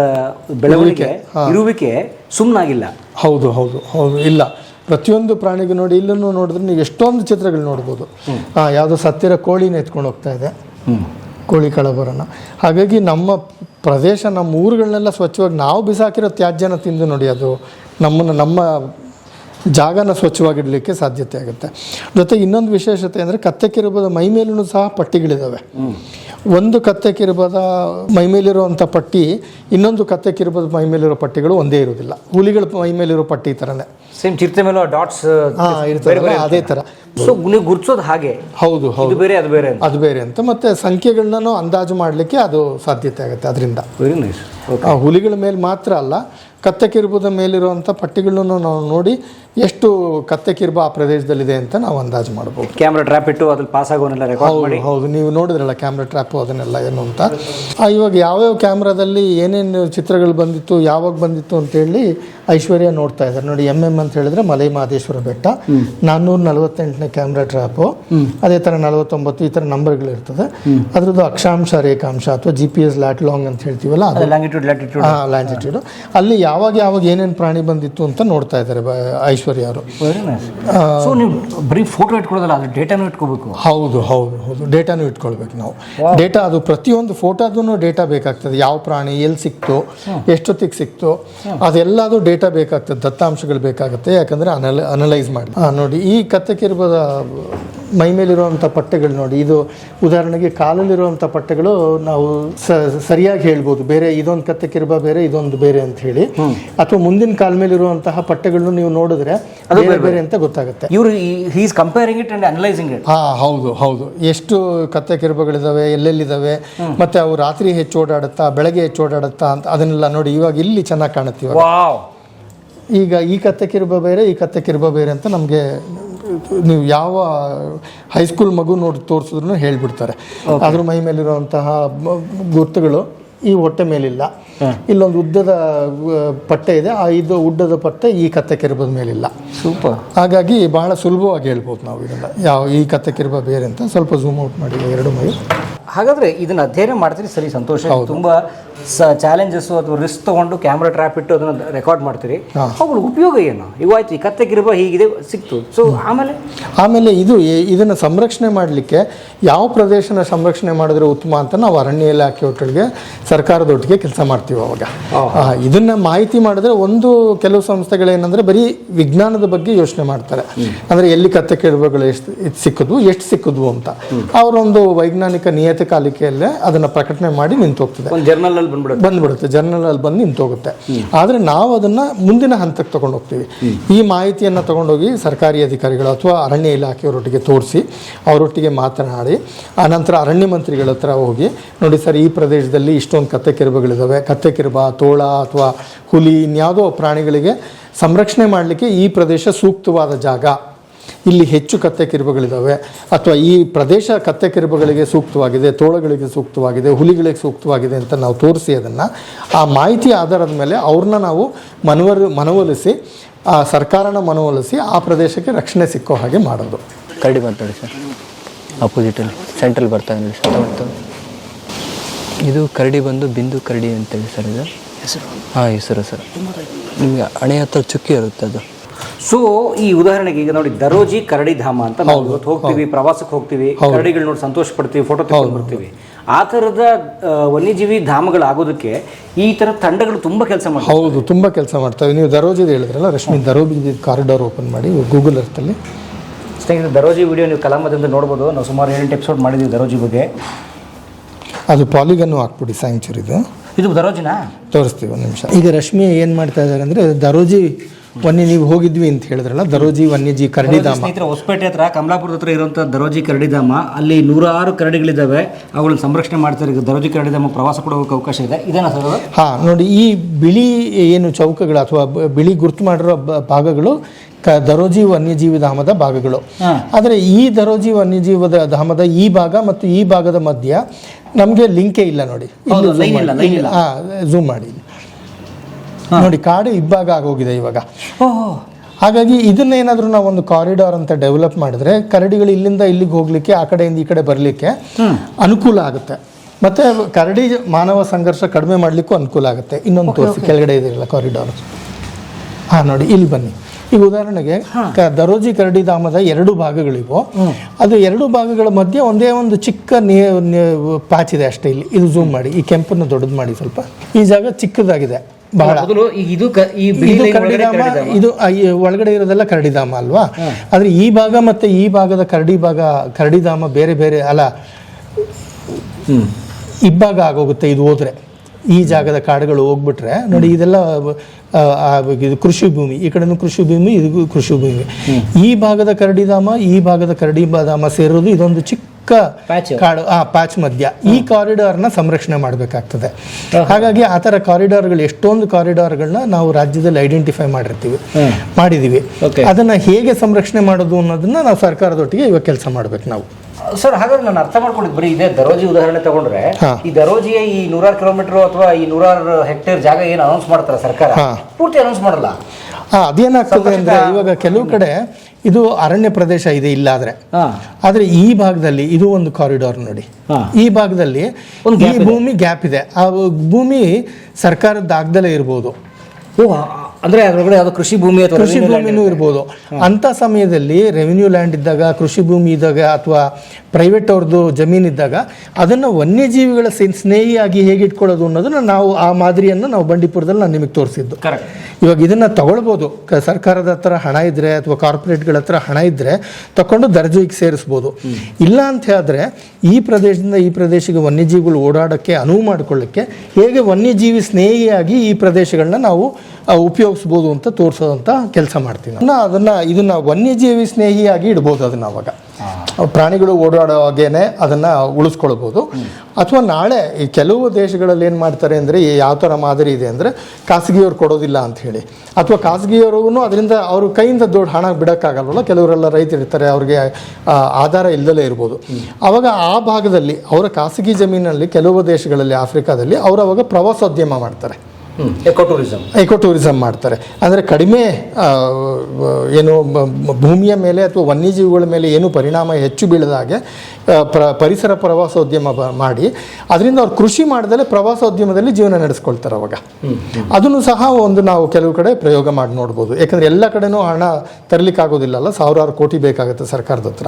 ಬೆಳವಣಿಗೆ ಇರುವಿಕೆ ಸುಮ್ಮನಾಗಿಲ್ಲ ಹೌದು ಹೌದು ಹೌದು ಇಲ್ಲ. ಪ್ರತಿಯೊಂದು ಪ್ರಾಣಿಗೂ ನೋಡಿ ಇಲ್ಲೂ ನೋಡಿದ್ರೆ ನೀವು ಎಷ್ಟೊಂದು ಚಿತ್ರಗಳು ನೋಡ್ಬೋದು. ಯಾವುದೋ ಸತ್ತಿರ ಕೋಳಿನ ಎತ್ಕೊಂಡು ಹೋಗ್ತಾ ಇದೆ. ಕೋಳಿ ಕಳಬರನ. ಹಾಗಾಗಿ ನಮ್ಮ ಪ್ರದೇಶ, ನಮ್ಮ ಊರುಗಳನ್ನೆಲ್ಲ ಸ್ವಚ್ಛವಾಗಿ ನಾವು ಬಿಸಾಕಿರೋ ತ್ಯಾಜ್ಯನ ತಿಂದು ನೋಡಿ ಅದು. ನಮ್ಮನ್ನು, ನಮ್ಮ ಜಾಗನ ಸ್ವಚ್ಛವಾಗಿಡಲಿಕ್ಕೆ ಸಾಧ್ಯತೆ ಆಗುತ್ತೆ. ಜೊತೆಗೆ ಇನ್ನೊಂದು ವಿಶೇಷತೆ ಅಂದರೆ ಕತ್ತೆ ಕಿರುಬದ ಮೈ ಮೇಲೂ ಸಹ ಪಟ್ಟಿಗಳಿದ್ದಾವೆ ಒಂದು ಕತ್ತೆ ಕಿರುಬದ ಮೈ ಮೇಲಿರುವಂಥ ಪಟ್ಟಿ ಇನ್ನೊಂದು ಕತ್ತೆ ಕಿರುಬದ ಮೈ ಮೇಲಿರೋ ಪಟ್ಟಿಗಳು ಒಂದೇ ಇರೋದಿಲ್ಲ ಹುಲಿಗಳ ಮೈ ಮೇಲಿರೋ ಪಟ್ಟಿ ಥರನೇ ಸೇಮ್ ಚಿರತೆ ಮೇಲೂ ಡಾಟ್ಸ್ ಹಾಂ ಇರ್ತವೆ ಅದೇ ಥರ. ಸೊ ನೀವು ಗುರ್ಸೋದು ಹಾಗೆ. ಹೌದು ಹೌದು. ಬೇರೆ ಅದು ಬೇರೆ ಅಂತ. ಅದು ಬೇರೆ ಅಂತ. ಮತ್ತೆ ಸಂಖ್ಯೆಗಳನ್ನೂ ಅಂದಾಜು ಮಾಡಲಿಕ್ಕೆ ಅದು ಸಾಧ್ಯತೆ ಆಗುತ್ತೆ ಅದರಿಂದ. ವೆರಿ ನೈಸ್ ಹುಲಿಗಳ ಮೇಲೆ ಮಾತ್ರ ಅಲ್ಲ ಕತ್ತೆ ಕಿರುಬದ ಮೇಲಿರುವಂಥ ಪಟ್ಟಿಗಳನ್ನು ನಾವು ನೋಡಿ ಎಷ್ಟು ಕತ್ತೆ ಕಿರುಬ ಆ ಪ್ರದೇಶದಲ್ಲಿದೆ ಅಂತ ನಾವು ಅಂದಾಜು ಮಾಡ್ಬೋದು. ಕ್ಯಾಮ್ರಾ ಟ್ರ್ಯಾಪ್ ಇಟ್ಟು ಅದ್ರಲ್ಲಿ ಪಾಸ್ ಆಗೋನೆಲ್ಲ ರೆಕಾರ್ಡ್ ಮಾಡಿ. ಹೌದು. ನೀವು ನೋಡಿದ್ರಲ್ಲ ಕ್ಯಾಮ್ರಾ ಟ್ರ್ಯಾಪ್ ಅದನ್ನೆಲ್ಲ ಏನು ಅಂತ. ಇವಾಗ ಯಾವ್ಯಾವ ಕ್ಯಾಮ್ರಾದಲ್ಲಿ ಏನೇನು ಚಿತ್ರಗಳು ಬಂದಿತ್ತು ಯಾವಾಗ ಬಂದಿತ್ತು ಅಂತೇಳಿ ಐಶ್ವರ್ಯ ನೋಡ್ತಾ ಇದ್ದಾರೆ. ನೋಡಿ ಎಂ ಎಂ ಅಂತ ಹೇಳಿದ್ರೆ ಮಲೈ ಮಹದೇಶ್ವರ ಬೆಟ್ಟ. ನಾನ್ನೂರ ನಲವತ್ತೆಂಟನೇ ಕ್ಯಾಮ್ರಾ ಟ್ರ್ಯಾಪು ಅದೇ ಥರ ನಲವತ್ತೊಂಬತ್ತು ಈ ಥರ ನಂಬರ್ಗಳಿರ್ತದೆ ಅದ್ರದ್ದು ಅಕ್ಷಾಂಶ ರೇಖಾಂಶ ಅಥವಾ G P S lat long ಅಂತ ಹೇಳ್ತೀವಲ್ಲ ಲ್ಯಾಂಗಿಟ್ಯೂಡ್ ಅಲ್ಲಿ ಯಾವಾಗ ಯಾವಾಗ ಏನೇನು ಪ್ರಾಣಿ ಬಂದಿತ್ತು ಅಂತ ನೋಡ್ತಾ ಇದ್ದಾರೆ ಐಶ್ವರ್ಯ ಅವರು. ಸೊ ನೀವು ಬರೀ ಫೋಟೋ ಇಟ್ಕೊಳ್ಳೋದಲ್ಲ ಅದು ಡೇಟಾನು ಇಟ್ಕೋಬೇಕು. ಹೌದು ಹೌದು ಹೌದು. ಡೇಟಾನು ಇಟ್ಕೊಳ್ಬೇಕು ನಾವು. ಡೇಟಾ ಅದು ಪ್ರತಿಯೊಂದು ಫೋಟೋದೂ ಡೇಟಾ ಬೇಕಾಗ್ತದೆ. ಯಾವ ಪ್ರಾಣಿ ಎಲ್ಲಿ ಸಿಕ್ತು ಎಷ್ಟೊತ್ತಿಗೆ ಸಿಕ್ತು ಅದೆಲ್ಲದೂ ಡೇಟಾ ಬೇಕಾಗ್ತದೆ. ದತ್ತಾಂಶಗಳು ಬೇಕಾಗುತ್ತೆ. ಯಾಕಂದರೆ ಅನಲ ಅನಲೈಸ್ ಮಾಡಿ ನೋಡಿ ಈ ಕತ್ತೆ ಕಿರುಬದ ಮೈ ಮೇಲಿರುವಂಥ ಪಟ್ಟೆಗಳು ನೋಡಿ. ಇದು ಉದಾಹರಣೆಗೆ ಕಾಲಲ್ಲಿರುವಂಥ ಪಟ್ಟೆಗಳು ನಾವು ಸರಿಯಾಗಿ ಹೇಳ್ಬೋದು. ಬೇರೆ ಇದೊಂದು ಕತ್ತೆ ಕಿರುಬ ಬೇರೆ ಇದೊಂದು ಬೇರೆ ಅಂತ ಹೇಳಿ. ಅಥವಾ ಮುಂದಿನ ಕಾಲ ಮೇಲಿರುವಂತಹ ಪಟ್ಟೆಗಳನ್ನು ನೀವು ನೋಡಿದ್ರೆ ಬೇರೆ ಬೇರೆ ಅಂತ ಗೊತ್ತಾಗುತ್ತೆ. ಇವರು is comparing it and analysing it ಹಾ ಹೌದು ಹೌದು. ಎಷ್ಟು ಕತ್ತೆ ಕಿರುಬಗಳಿದಾವೆ ಎಲ್ಲೆಲ್ಲಿದ್ದಾವೆ ಮತ್ತೆ ಅವು ರಾತ್ರಿ ಹೆಚ್ಚು ಓಡಾಡುತ್ತಾ ಬೆಳಗ್ಗೆ ಹೆಚ್ಚು ಓಡಾಡುತ್ತಾ ಅಂತ ಅದನ್ನೆಲ್ಲ ನೋಡಿ. ಇವಾಗ ಇಲ್ಲಿ ಚೆನ್ನಾಗಿ ಕಾಣುತ್ತೆ ಇವಾಗ. ವಾವ್. ಈಗ ಈ ಕತ್ತೆ ಕಿರುಬ ಬೇರೆ ಈ ಕತ್ತೆ ಕಿರುಬ ಬೇರೆ ಅಂತ ನಮಗೆ ನೀವು ಯಾವ ಹೈಸ್ಕೂಲ್ ಮಗು ನೋಡಿ ತೋರಿಸಿದ್ರು ಹೇಳ್ಬಿಡ್ತಾರೆ. ಅದ್ರ ಮೈ ಮೇಲಿರುವಂತಹ ಗುರುತುಗಳು ಈ ಹೊಟ್ಟೆ ಮೇಲಿಲ್ಲ. ಇಲ್ಲೊಂದು ಉದ್ದದ ಪಟ್ಟೆ ಇದೆ. ಆ ಇದು ಉಡ್ಡದ ಪಟ್ಟೆ ಈ ಕತ್ತೆ ಕಿರುಬದ ಮೇಲಿಲ್ಲ. ಸೂಪರ್ ಹಾಗಾಗಿ ಬಹಳ ಸುಲಭವಾಗಿ ಹೇಳ್ಬೋದು ನಾವು ಇದನ್ನ. ಯಾವ ಈ ಕತ್ತೆ ಕಿರುಬ ಬೇರೆ ಅಂತ. ಸ್ವಲ್ಪ ಝೂಮ್ ಔಟ್ ಮಾಡಿ ಎರಡು ಮೈ. ಹಾಗಾದ್ರೆ ಇದನ್ನ ಅಧ್ಯಯನ ಮಾಡ್ತೀರಿ ಸರಿ ಸಂತೋಷ. ತುಂಬಾ ಚಾಲೆಂಜಸ್ ಅಥವಾ ರಿಸ್ಕ್ ತಗೊಂಡು ಕ್ಯಾಮ್ರಾ ಟ್ರ್ಯಾಪ್ ಇಟ್ಟು ಅದನ್ನ ರೆಕಾರ್ಡ್ ಮಾಡ್ತೀರಿ. ಅವುಗಳ ಉಪಯೋಗ ಏನು? ಇವಾಯ್ತು ಈ ಕತ್ತೆ ಗಿರ್ಬ ಹೀಗಿದೆ ಸಿಕ್ತು. ಸೊ ಆಮೇಲೆ? ಆಮೇಲೆ ಇದು ಇದನ್ನು ಸಂರಕ್ಷಣೆ ಮಾಡಲಿಕ್ಕೆ ಯಾವ ಪ್ರದೇಶನ ಸಂರಕ್ಷಣೆ ಮಾಡಿದ್ರೆ ಉತ್ತಮ ಅಂತ ನಾವು ಅರಣ್ಯ ಇಲಾಖೆ ಒಟ್ಟಿಗೆ ಸರ್ಕಾರದೊಟ್ಟಿಗೆ ಕೆಲಸ ಮಾಡ್ತೀವಿ ಅವಾಗ. ಇದನ್ನು ಮಾಹಿತಿ ಮಾಡಿದ್ರೆ ಒಂದು ಕೆಲವು ಸಂಸ್ಥೆಗಳೇನಂದ್ರೆ ಬರೀ ವಿಜ್ಞಾನದ ಬಗ್ಗೆ ಯೋಚನೆ ಮಾಡ್ತಾರೆ. ಅಂದ್ರೆ ಎಲ್ಲಿ ಕತ್ತೆ ಕಿರುಬಗಳು ಎಷ್ಟು ಸಿಕ್ಕಿದ್ವು ಎಷ್ಟು ಸಿಕ್ಕಿದ್ವು ಅಂತ. ಅವರೊಂದು ವೈಜ್ಞಾನಿಕ ನಿಯತಕಾಲಿಕೆಯಲ್ಲೇ ಅದನ್ನು ಪ್ರಕಟಣೆ ಮಾಡಿ ನಿಂತು ಹೋಗ್ತದೆ ಒಂದು ಜರ್ನಲ್ ಅಲ್ಲಿ ಬಂದ್ಬಿಡುತ್ತೆ. ಬಂದ್ಬಿಡುತ್ತೆ. ಜರ್ನಲ್ ಅಲ್ಲಿ ಬಂದು ನಿಂತೋಗುತ್ತೆ. ಆದರೆ ನಾವು ಅದನ್ನ ಮುಂದಿನ ಹಂತಕ್ಕೆ ತಗೊಂಡು ಹೋಗ್ತೀವಿ. ಈ ಮಾಹಿತಿಯನ್ನು ತಗೊಂಡೋಗಿ ಸರ್ಕಾರಿ ಅಧಿಕಾರಿಗಳು ಅಥವಾ ಅರಣ್ಯ ಇಲಾಖೆಯವರೊಟ್ಟಿಗೆ ತೋರಿಸಿ ಅವರೊಟ್ಟಿಗೆ ಮಾತನಾಡಿ ಆನಂತರ ಅರಣ್ಯ ಮಂತ್ರಿಗಳ ಹತ್ರ ಹೋಗಿ ನೋಡಿ ಸರ್ ಈ ಪ್ರದೇಶದಲ್ಲಿ ಇಷ್ಟೊಂದು ಕತ್ತೆ ಕಿರುಬಗಳಿದ್ದಾವೆ ಕತ್ತೆ ಕಿರುಬ ತೋಳ ಅಥವಾ ಹುಲಿ ಇನ್ಯಾವುದೋ ಪ್ರಾಣಿಗಳಿಗೆ ಸಂರಕ್ಷಣೆ ಮಾಡಲಿಕ್ಕೆ ಈ ಪ್ರದೇಶ ಸೂಕ್ತವಾದ ಜಾಗ. ಇಲ್ಲಿ ಹೆಚ್ಚು ಕತ್ತೆ ಕಿರುಬಗಳಿದ್ದಾವೆ ಅಥವಾ ಈ ಪ್ರದೇಶ ಕತ್ತೆ ಕಿರುಬಗಳಿಗೆ ಸೂಕ್ತವಾಗಿದೆ ತೋಳಗಳಿಗೆ ಸೂಕ್ತವಾಗಿದೆ ಹುಲಿಗಳಿಗೆ ಸೂಕ್ತವಾಗಿದೆ ಅಂತ ನಾವು ತೋರಿಸಿ ಅದನ್ನು. ಆ ಮಾಹಿತಿ ಆಧಾರದ ಮೇಲೆ ಅವ್ರನ್ನ ನಾವು ಮನವರ್ ಮನವೊಲಿಸಿ ಆ ಸರ್ಕಾರನ ಮನವೊಲಿಸಿ ಆ ಪ್ರದೇಶಕ್ಕೆ ರಕ್ಷಣೆ ಸಿಕ್ಕೋ ಹಾಗೆ ಮಾಡೋದು. ಕರಡಿ ಮಾತಾಡಿ ಸರ್. ಅಪೋಸಿಟಲ್ಲಿ ಸೆಂಟ್ರಲ್ ಬರ್ತಾ ಇದೆ ಸರ್. ಮತ್ತು ಇದು ಕರಡಿ ಬಂದು ಬಿಂದು ಕರಡಿ ಅಂತೇಳಿ ಸರ್ ಇದು. ಹೆಸರು? ಹಾಂ ಹೆಸರು ಸರ್. ನಿಮಗೆ ಹಣೆ ಹತ್ರ ಚುಕ್ಕಿ ಇರುತ್ತೆ ಅದು. ಸೊ ಈ ಉದಾಹರಣೆಗೆ ಈಗ ನೋಡಿ ದರೋಜಿ ಕರಡಿ ಧಾಮ ಅಂತ ನಾವು ಇವತ್ತು ಹೋಗ್ತೀವಿ ಪ್ರವಾಸಕ್ಕೆ ಹೋಗ್ತೀವಿ ಕರಡಿಗಳು ನೋಡಿ ಸಂತೋಷ ಪಡ್ತೀವಿ ಫೋಟೋ ತೆಗೆದು ಬರ್ತೀವಿ ಆ ಥರದ ವನ್ಯಜೀವಿ ಧಾಮಗಳಾಗೋದಕ್ಕೆ ಈ ಥರ ತಂಡಗಳು ತುಂಬಾ ಕೆಲಸ ಮಾಡ್ತಾರೆ ಹೌದು ತುಂಬ ಕೆಲಸ ಮಾಡ್ತವೆ. ನೀವು ದರೋಜಿದು ಹೇಳಿದ್ರಲ್ಲ ರಶ್ಮಿ ದರೋಜಿ ಕಾರಿಡಾರ್ ಓಪನ್ ಮಾಡಿ ಗೂಗಲ್ ಅರ್ಥಲ್ಲಿ ಸ್ನೇಹಿತರೆ ದರೋಜಿ ವಿಡಿಯೋ ನೀವು ಕಲಾಮದಿಂದ ನೋಡ್ಬೋದು. ನಾವು ಸುಮಾರು ಏಳೆಂಟು ಎಪಿಸೋಡ್ ಮಾಡಿದ್ವಿ ದರೋಜಿ ಬಗ್ಗೆ. ಅದು ಪಾಲಿಗನ್ನು ಹಾಕ್ಬಿಡಿ ಸ್ಯಾಂಕ್ಚುರಿದು ಇದು ದರೋಜಿನಾ? ತೋರಿಸ್ತೀವಿ ಒಂದು ನಿಮಿಷ. ಈಗ ರಶ್ಮಿ ಏನು ಮಾಡ್ತಾ ಇದ್ದಾರೆ ಅಂದರೆ ದರೋಜಿ ವನ್ಯ ನೀವು ಹೋಗಿದ್ವಿ ಅಂತ ಹೇಳಿದ್ರಲ್ಲ ದರೋಜಿ ವನ್ಯಜೀವಿ ಕರಡಿಧಾಮ ಸ್ನೇಹಿತರೆ ಹೊಸಪೇಟೆ ಹತ್ರ ಕಮಲಾಪುರದ ಹತ್ರ ಇರುವಂಥ ದರೋಜಿ ಕರಡಿಧಾಮ ಅಲ್ಲಿ ನೂರಾರು ಕರಡಿಗಳಿದ್ದಾವೆ ಅವುಗಳನ್ನು ಸಂರಕ್ಷಣೆ ಮಾಡ್ತಾರೆ ದರೋಜಿ ಕರಡಿಧಾಮ ಪ್ರವಾಸ ಕೂಡ ಹೋಗೋಕೆ ಅವಕಾಶ ಇದೆ. ಇದನ್ನ ಸರ್ ಹಾಂ ನೋಡಿ ಈ ಬಿಳಿ ಏನು ಚೌಕಗಳು ಅಥವಾ ಬಿಳಿ ಗುರುತು ಮಾಡಿರೋ ಭಾಗಗಳು ಕ ದರೋಜಿ ವನ್ಯಜೀವಿ ಧಾಮದ ಭಾಗಗಳು. ಆದರೆ ಈ ದರೋಜಿ ವನ್ಯಜೀವದ ಧಾಮದ ಈ ಭಾಗ ಮತ್ತು ಈ ಭಾಗದ ಮಧ್ಯ ನಮಗೆ ಲಿಂಕೇ ಇಲ್ಲ ನೋಡಿ. ಝೂಮ್ ಮಾಡಿ. ನೋಡಿ ಕಾಡು ಇಬ್ಬಾಗ ಆಗೋಗಿದೆ ಇವಾಗ. ಓಹೋ. ಹಾಗಾಗಿ ಇದನ್ನೇನಾದರೂ ನಾವು ಒಂದು ಕಾರಿಡಾರ್ ಅಂತ ಡೆವಲಪ್ ಮಾಡಿದ್ರೆ ಕರಡಿಗಳು ಇಲ್ಲಿಂದ ಇಲ್ಲಿಗೆ ಹೋಗ್ಲಿಕ್ಕೆ ಆ ಕಡೆಯಿಂದ ಈ ಕಡೆ ಬರಲಿಕ್ಕೆ ಅನುಕೂಲ ಆಗುತ್ತೆ. ಮತ್ತೆ ಕರಡಿ ಮಾನವ ಸಂಘರ್ಷ ಕಡಿಮೆ ಮಾಡ್ಲಿಕ್ಕೂ ಅನುಕೂಲ ಆಗುತ್ತೆ. ಇನ್ನೊಂದು ತೋರಿಸಿ ಕೆಳಗಡೆ ಇದಿರಲ್ಲ ಕಾರಿಡಾರ್ ಹಾ ನೋಡಿ ಇಲ್ಲಿ ಬನ್ನಿ. ಈಗ ಉದಾಹರಣೆಗೆ ದರೋಜಿ ಕರಡಿ ಧಾಮದ ಎರಡು ಭಾಗಗಳಿವು. ಅದು ಎರಡು ಭಾಗಗಳ ಮಧ್ಯೆ ಒಂದೇ ಒಂದು ಚಿಕ್ಕ ನೇ ಪ್ಯಾಚ್ ಇದೆ ಅಷ್ಟೇ ಇಲ್ಲಿ. ಇದು ಝೂಮ್ ಮಾಡಿ ಈ ಕೆಂಪನ್ನು ದೊಡ್ಡದು ಮಾಡಿ ಸ್ವಲ್ಪ. ಈ ಜಾಗ ಚಿಕ್ಕದಾಗಿದೆ. ಬಹಳ. ಮೊದಲು ಇದು ಈ ಇದು ಒಳಗಡೆ ಕರಡಿಧಾಮ. ಇದು ಇರೋದೆಲ್ಲ ಕರಡಿಧಾಮ ಅಲ್ವಾ? ಆದ್ರೆ ಈ ಭಾಗ ಮತ್ತೆ ಈ ಭಾಗದ ಕರಡಿ ಭಾಗ ಕರಡಿಧಾಮ ಬೇರೆ ಬೇರೆ ಅಲ್ಲ ಇಬ್ಬಾಗ ಆಗೋಗುತ್ತೆ ಇದು ಹೋದ್ರೆ. ಈ ಜಾಗದ ಕಾಡುಗಳು ಹೋಗ್ಬಿಟ್ರೆ ನೋಡಿ ಇದೆಲ್ಲ ಇದು ಕೃಷಿ ಭೂಮಿ ಈ ಕಡೆನೂ ಕೃಷಿ ಭೂಮಿ ಇದು ಕೃಷಿ ಭೂಮಿ. ಈ ಭಾಗದ ಕರಡಿಧಾಮ ಈ ಭಾಗದ ಕರಡಿ ಧಾಮ ಸೇರೋದು ಇದೊಂದು ಚಿಕ್ಕ. ಕಾಡು ಆ ಪ್ಯಾಚ್ ಮಧ್ಯ. ಈ ಕಾರಿಡಾರ್ನ ಸಂರಕ್ಷಣೆ ಮಾಡಬೇಕಾಗ್ತದೆ. ಹಾಗಾಗಿ ಆ ಥರ ಕಾರಿಡಾರ್ಗಳು ಎಷ್ಟೊಂದು ಕಾರಿಡಾರ್ಗಳನ್ನ ನಾವು ರಾಜ್ಯದಲ್ಲಿ ಐಡೆಂಟಿಫೈ ಮಾಡಿರ್ತೀವಿ ಮಾಡಿದೀವಿ. ಅದನ್ನ ಹೇಗೆ ಸಂರಕ್ಷಣೆ ಮಾಡೋದು ಅನ್ನೋದನ್ನ ನಾವು ಸರ್ಕಾರದೊಟ್ಟಿಗೆ ಇವಾಗ ಕೆಲಸ ಮಾಡ್ಬೇಕು ನಾವು. ಸರ್ ಹಾಗಾದ್ರೆ ನಾನು ಅರ್ಥ ಮಾಡ್ಕೊಂಡಿದ್ದು ಬರೀ ಇದೇ ದರೋಜಿ ಉದಾಹರಣೆ ತಗೊಂಡ್ರೆ ಈ ದರೋಜಿಯ ಈ ನೂರಾರು ಕಿಲೋಮೀಟರ್ ಅಥವಾ ಈ ನೂರಾರು ಹೆಕ್ಟೇರ್ ಜಾಗ ಏನು ಅನೌನ್ಸ್ ಮಾಡ್ತಾರೆ ಸರ್ಕಾರ? ಪೂರ್ತಿ ಅನೌನ್ಸ್ ಮಾಡಲ್ಲ? ಅದೇನಾಗ್ತದೆ ಅಂದ್ರೆ ಇವಾಗ ಕೆಲವು ಕಡೆ ಇದು ಅರಣ್ಯ ಪ್ರದೇಶ ಇದೆ ಇಲ್ಲಾದ್ರೆ. ಆದರೆ ಆದ್ರೆ ಈ ಭಾಗದಲ್ಲಿ ಇದು ಒಂದು ಕಾರಿಡಾರ್ ನೋಡಿ. ಈ ಭಾಗದಲ್ಲಿ ಈ ಭೂಮಿ ಗ್ಯಾಪ್ ಇದೆ. ಆ ಭೂಮಿ ಸರ್ಕಾರದ ಆಗ್ದಲೇ ಇರ್ಬೋದು. ಅಂದ್ರೆ ಅದರೊಳಗಡೆ ಯಾವುದೋ ಕೃಷಿ ಭೂಮಿ ಅಥವಾ ಕೃಷಿ ಭೂಮಿನೂ ಇರ್ಬೋದು. ಅಂತ ಸಮಯದಲ್ಲಿ ರೆವಿನ್ಯೂ ಲ್ಯಾಂಡ್ ಇದ್ದಾಗ ಕೃಷಿ ಭೂಮಿ ಇದ್ದಾಗ ಅಥವಾ ಪ್ರೈವೇಟ್ ಅವ್ರದ್ದು ಜಮೀನಿದ್ದಾಗ ಅದನ್ನು ವನ್ಯಜೀವಿಗಳ ಸ್ನೇ- ಸ್ನೇಹಿಯಾಗಿ ಹೇಗೆ ಇಟ್ಕೊಳ್ಳೋದು ಅನ್ನೋದನ್ನ ನಾವು ಆ ಮಾದರಿಯನ್ನು ನಾವು ಬಂಡೀಪುರದಲ್ಲಿ ನಾನು ನಿಮಗೆ ತೋರಿಸಿದ್ದು. ಇವಾಗ ಇದನ್ನು ತಗೊಳ್ಬೋದು. ಕ- ಸರ್ಕಾರದ ಹತ್ರ ಹಣ ಇದ್ರೆ ಅಥವಾ ಕಾರ್ಪೊರೇಟ್ಗಳ ಹತ್ರ ಹಣ ಇದ್ರೆ ತಕೊಂಡು ದರ್ಜೆಗೆ ಸೇರಿಸ್ಬೋದು. ಇಲ್ಲ ಅಂತ ಹೇಳಿದ್ರೆ ಈ ಪ್ರದೇಶದಿಂದ ಈ ಪ್ರದೇಶಕ್ಕೆ ವನ್ಯಜೀವಿಗಳು ಓಡಾಡೋಕ್ಕೆ ಅನುವು ಮಾಡಿಕೊಳ್ಳಿಕ್ಕೆ ಹೇಗೆ ವನ್ಯಜೀವಿ ಸ್ನೇಹಿಯಾಗಿ ಈ ಪ್ರದೇಶಗಳನ್ನ ನಾವು ಉಪಯೋಗಿಸ್ಬೋದು ಅಂತ ತೋರಿಸೋದಂತ ಕೆಲಸ ಮಾಡ್ತೀವಿ ಅದನ್ನ ಇದನ್ನ ವನ್ಯಜೀವಿ ಸ್ನೇಹಿಯಾಗಿ ಇಡ್ಬೋದು ಅದನ್ನ ಅವಾಗ. ಪ್ರಾಣಿಗಳು ಓಡಾಡೋ ಹಾಗೇನೆ ಅದನ್ನ ಉಳಿಸ್ಕೊಳ್ಬೋದು. ಅಥವಾ ನಾಳೆ ಈ ಕೆಲವು ದೇಶಗಳಲ್ಲಿ ಏನು ಮಾಡ್ತಾರೆ ಅಂದರೆ ಯಾವ ಥರ ಮಾದರಿ ಇದೆ ಅಂದರೆ ಖಾಸಗಿಯವ್ರು ಕೊಡೋದಿಲ್ಲ ಅಂತ ಹೇಳಿ. ಅಥವಾ ಖಾಸಗಿಯವ್ರಿಗೂ ಅದರಿಂದ ಅವ್ರ ಕೈಯಿಂದ ದೊಡ್ಡ ಹಣ ಬಿಡೋಕ್ಕಾಗಲ್ವಲ್ಲ? ಕೆಲವರೆಲ್ಲ ರೈತರಿರ್ತಾರೆ ಅವ್ರಿಗೆ ಆಧಾರ ಇಲ್ಲದಲೇ ಇರ್ಬೋದು. ಅವಾಗ ಆ ಭಾಗದಲ್ಲಿ, ಅವರ ಖಾಸಗಿ ಜಮೀನಲ್ಲಿ ಕೆಲವು ದೇಶಗಳಲ್ಲಿ, ಆಫ್ರಿಕಾದಲ್ಲಿ, ಅವರು ಅವಾಗ ಪ್ರವಾಸೋದ್ಯಮ ಮಾಡ್ತಾರೆ. ಎಕೋ ಟೂರಿಸಂ ಎಕೋ ಮಾಡ್ತಾರೆ. ಅಂದರೆ ಕಡಿಮೆ ಏನು, ಭೂಮಿಯ ಮೇಲೆ ಅಥವಾ ವನ್ಯಜೀವಿಗಳ ಮೇಲೆ ಏನು ಪರಿಣಾಮ ಹೆಚ್ಚು ಬೀಳದ ಹಾಗೆ ಪ್ರ ಪರಿಸರ ಪ್ರವಾಸೋದ್ಯಮ ಮಾಡಿ ಅದರಿಂದ ಅವ್ರು ಕೃಷಿ ಮಾಡ್ದಲೇ ಪ್ರವಾಸೋದ್ಯಮದಲ್ಲಿ ಜೀವನ ನಡೆಸ್ಕೊಳ್ತಾರೆ ಅವಾಗ. ಅದನ್ನು ಸಹ ಒಂದು ನಾವು ಕೆಲವು ಕಡೆ ಪ್ರಯೋಗ ಮಾಡಿ ನೋಡ್ಬೋದು. ಯಾಕಂದರೆ ಎಲ್ಲ ಕಡೆನೂ ಹಣ ತರಲಿಕ್ಕಾಗೋದಿಲ್ಲಲ್ಲ ಸಾವಿರಾರು ಕೋಟಿ ಬೇಕಾಗುತ್ತೆ ಸರ್ಕಾರದ ಹತ್ರ.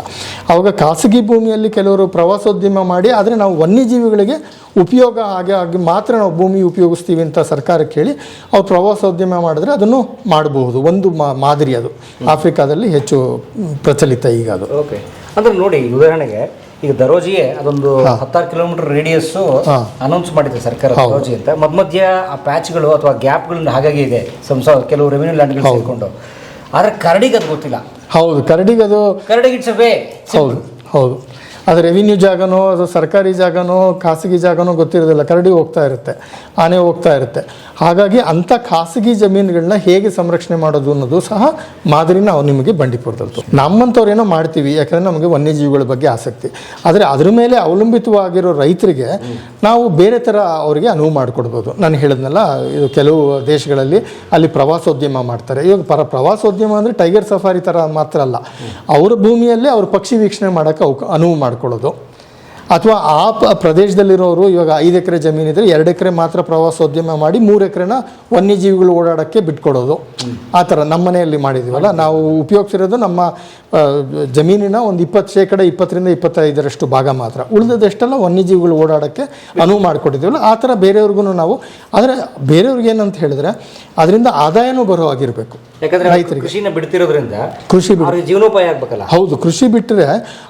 ಅವಾಗ ಖಾಸಗಿ ಭೂಮಿಯಲ್ಲಿ ಕೆಲವರು ಪ್ರವಾಸೋದ್ಯಮ ಮಾಡಿ ಆದರೆ ನಾವು ವನ್ಯಜೀವಿಗಳಿಗೆ ಉಪಯೋಗ ಹಾಗೆ ಆಗಿ ಮಾತ್ರ ನಾವು ಭೂಮಿ ಉಪಯೋಗಿಸ್ತೀವಿ ಅಂತ ಸರ್ಕಾರಕ್ಕೆ ಹೇಳಿ ಅವ್ರು ಪ್ರವಾಸೋದ್ಯಮ ಮಾಡಿದ್ರೆ ಅದನ್ನು ಮಾಡಬಹುದು. ಒಂದು ಮಾ ಮಾದರಿ ಅದು. ಆಫ್ರಿಕಾದಲ್ಲಿ ಹೆಚ್ಚು ಪ್ರಚಲಿತ ಈಗ ಅದು. ಓಕೆ. ಅಂದ್ರೆ ನೋಡಿ ಉದಾಹರಣೆಗೆ ಈಗ ದರೋಜಿಯೇ ಅದೊಂದು ಹತ್ತಾರು ಕಿಲೋಮೀಟರ್ ರೇಡಿಯಸ್ ಅನೌನ್ಸ್ ಮಾಡಿದೆ ಸರ್ಕಾರ. ದರೋಜಿ ಅಂತ. ಮಧ್ಯ ಮಧ್ಯ ಆ ಪ್ಯಾಚ್ಗಳು ಅಥವಾ ಗ್ಯಾಪ್ಗಳು ಹಾಗಾಗಿ ಇದೆ. ಸಂಸ ಕೆಲವು ರೆವಿನ್ಯೂ ಲ್ಯಾಂಡ್ಗಳು ಸೇರಿಕೊಂಡು. ಆದ್ರೆ ಕರಡಿಗೆ ಅದು ಗೊತ್ತಿಲ್ಲ. ಹೌದು ಕರಡಿಗೆ ಅದು ಕರಡಿಗೆ ಇಟ್ಸ್ ವೇ ಹೌದು ಹೌದು. ಅದು ರೆವಿನ್ಯೂ ಜಾಗನೋ ಅದು ಸರ್ಕಾರಿ ಜಾಗನೋ ಖಾಸಗಿ ಜಾಗನೋ ಗೊತ್ತಿರೋದಿಲ್ಲ. ಕರಡಿ ಹೋಗ್ತಾ ಇರುತ್ತೆ. ಆನೆ ಹೋಗ್ತಾ ಇರುತ್ತೆ. ಹಾಗಾಗಿ ಅಂಥ ಖಾಸಗಿ ಜಮೀನುಗಳನ್ನ ಹೇಗೆ ಸಂರಕ್ಷಣೆ ಮಾಡೋದು ಅನ್ನೋದು ಸಹ ಮಾದರಿ ನಾವು ನಿಮಗೆ ಬಂಡೀಪುರದಲ್ಲಿ ನಮ್ಮಂಥವ್ರೇನೋ ಮಾಡ್ತೀವಿ, ಯಾಕಂದರೆ ನಮಗೆ ವನ್ಯಜೀವಿಗಳ ಬಗ್ಗೆ ಆಸಕ್ತಿ. ಆದರೆ ಅದ್ರ ಮೇಲೆ ಅವಲಂಬಿತವಾಗಿರೋ ರೈತರಿಗೆ ನಾವು ಬೇರೆ ಥರ ಅವರಿಗೆ ಅನುವು ಮಾಡಿಕೊಡ್ಬೋದು. ನಾನು ಹೇಳಿದ್ನಲ್ಲ, ಇದು ಕೆಲವು ದೇಶಗಳಲ್ಲಿ ಅಲ್ಲಿ ಪ್ರವಾಸೋದ್ಯಮ ಮಾಡ್ತಾರೆ. ಇವಾಗ ಪರ ಪ್ರವಾಸೋದ್ಯಮ ಅಂದರೆ ಟೈಗರ್ ಸಫಾರಿ ಥರ ಮಾತ್ರ ಅಲ್ಲ. ಅವರ ಭೂಮಿಯಲ್ಲೇ ಅವ್ರು ಪಕ್ಷಿ ವೀಕ್ಷಣೆ ಮಾಡೋಕ್ಕೆ ಅನುವು ಮಾಡಿಕೊಳ್ಳೋದು. ಅಥವಾ ಆ ಪ ಪ್ರದೇಶದಲ್ಲಿರೋರು ಇವಾಗ ಐದು ಎಕರೆ ಜಮೀನಿದ್ರೆ ಎರಡು ಎಕರೆ ಮಾತ್ರ ಪ್ರವಾಸೋದ್ಯಮ ಮಾಡಿ ಮೂರು ಎಕರೆನ ವನ್ಯಜೀವಿಗಳು ಓಡಾಡೋಕ್ಕೆ ಬಿಟ್ಕೊಡೋದು. ಆ ಥರ ನಮ್ಮ ಮನೆಯಲ್ಲಿ ಮಾಡಿದ್ದೀವಲ್ಲ ನಾವು ಉಪಯೋಗಿಸಿರೋದು ನಮ್ಮ ಜಮೀನಿನ ಒಂದು ಇಪ್ಪತ್ತು ಶೇಕಡ ಇಪ್ಪತ್ತರಿಂದ ಇಪ್ಪತ್ತೈದರಷ್ಟು ಭಾಗ ಮಾತ್ರ. ಉಳಿದದಷ್ಟೆಲ್ಲ ವನ್ಯಜೀವಿಗಳು ಓಡಾಡೋಕ್ಕೆ ಅನುವು ಮಾಡಿಕೊಟ್ಟಿದ್ದೀವಲ್ಲ ಆ ಥರ ಬೇರೆಯವ್ರಿಗೂ ನಾವು ಆದರೆ ಬೇರೆಯವ್ರಿಗೆ ಏನಂತ ಹೇಳಿದ್ರೆ ಅದರಿಂದ ಆದಾಯನೂ ಬರೋ ಆಗಿರಬೇಕು ಯಾಕಂದ್ರೆ ರೈತರಿಗೆ. ಕೃಷಿನ ಬಿಡ್ತಿರೋದ್ರಿಂದ ಕೃಷಿ ಜೀವನೋಪಾಯ ಆಗ್ಬೇಕಲ್ಲ. ಹೌದು ಕೃಷಿ ಬಿಟ್ಟರೆ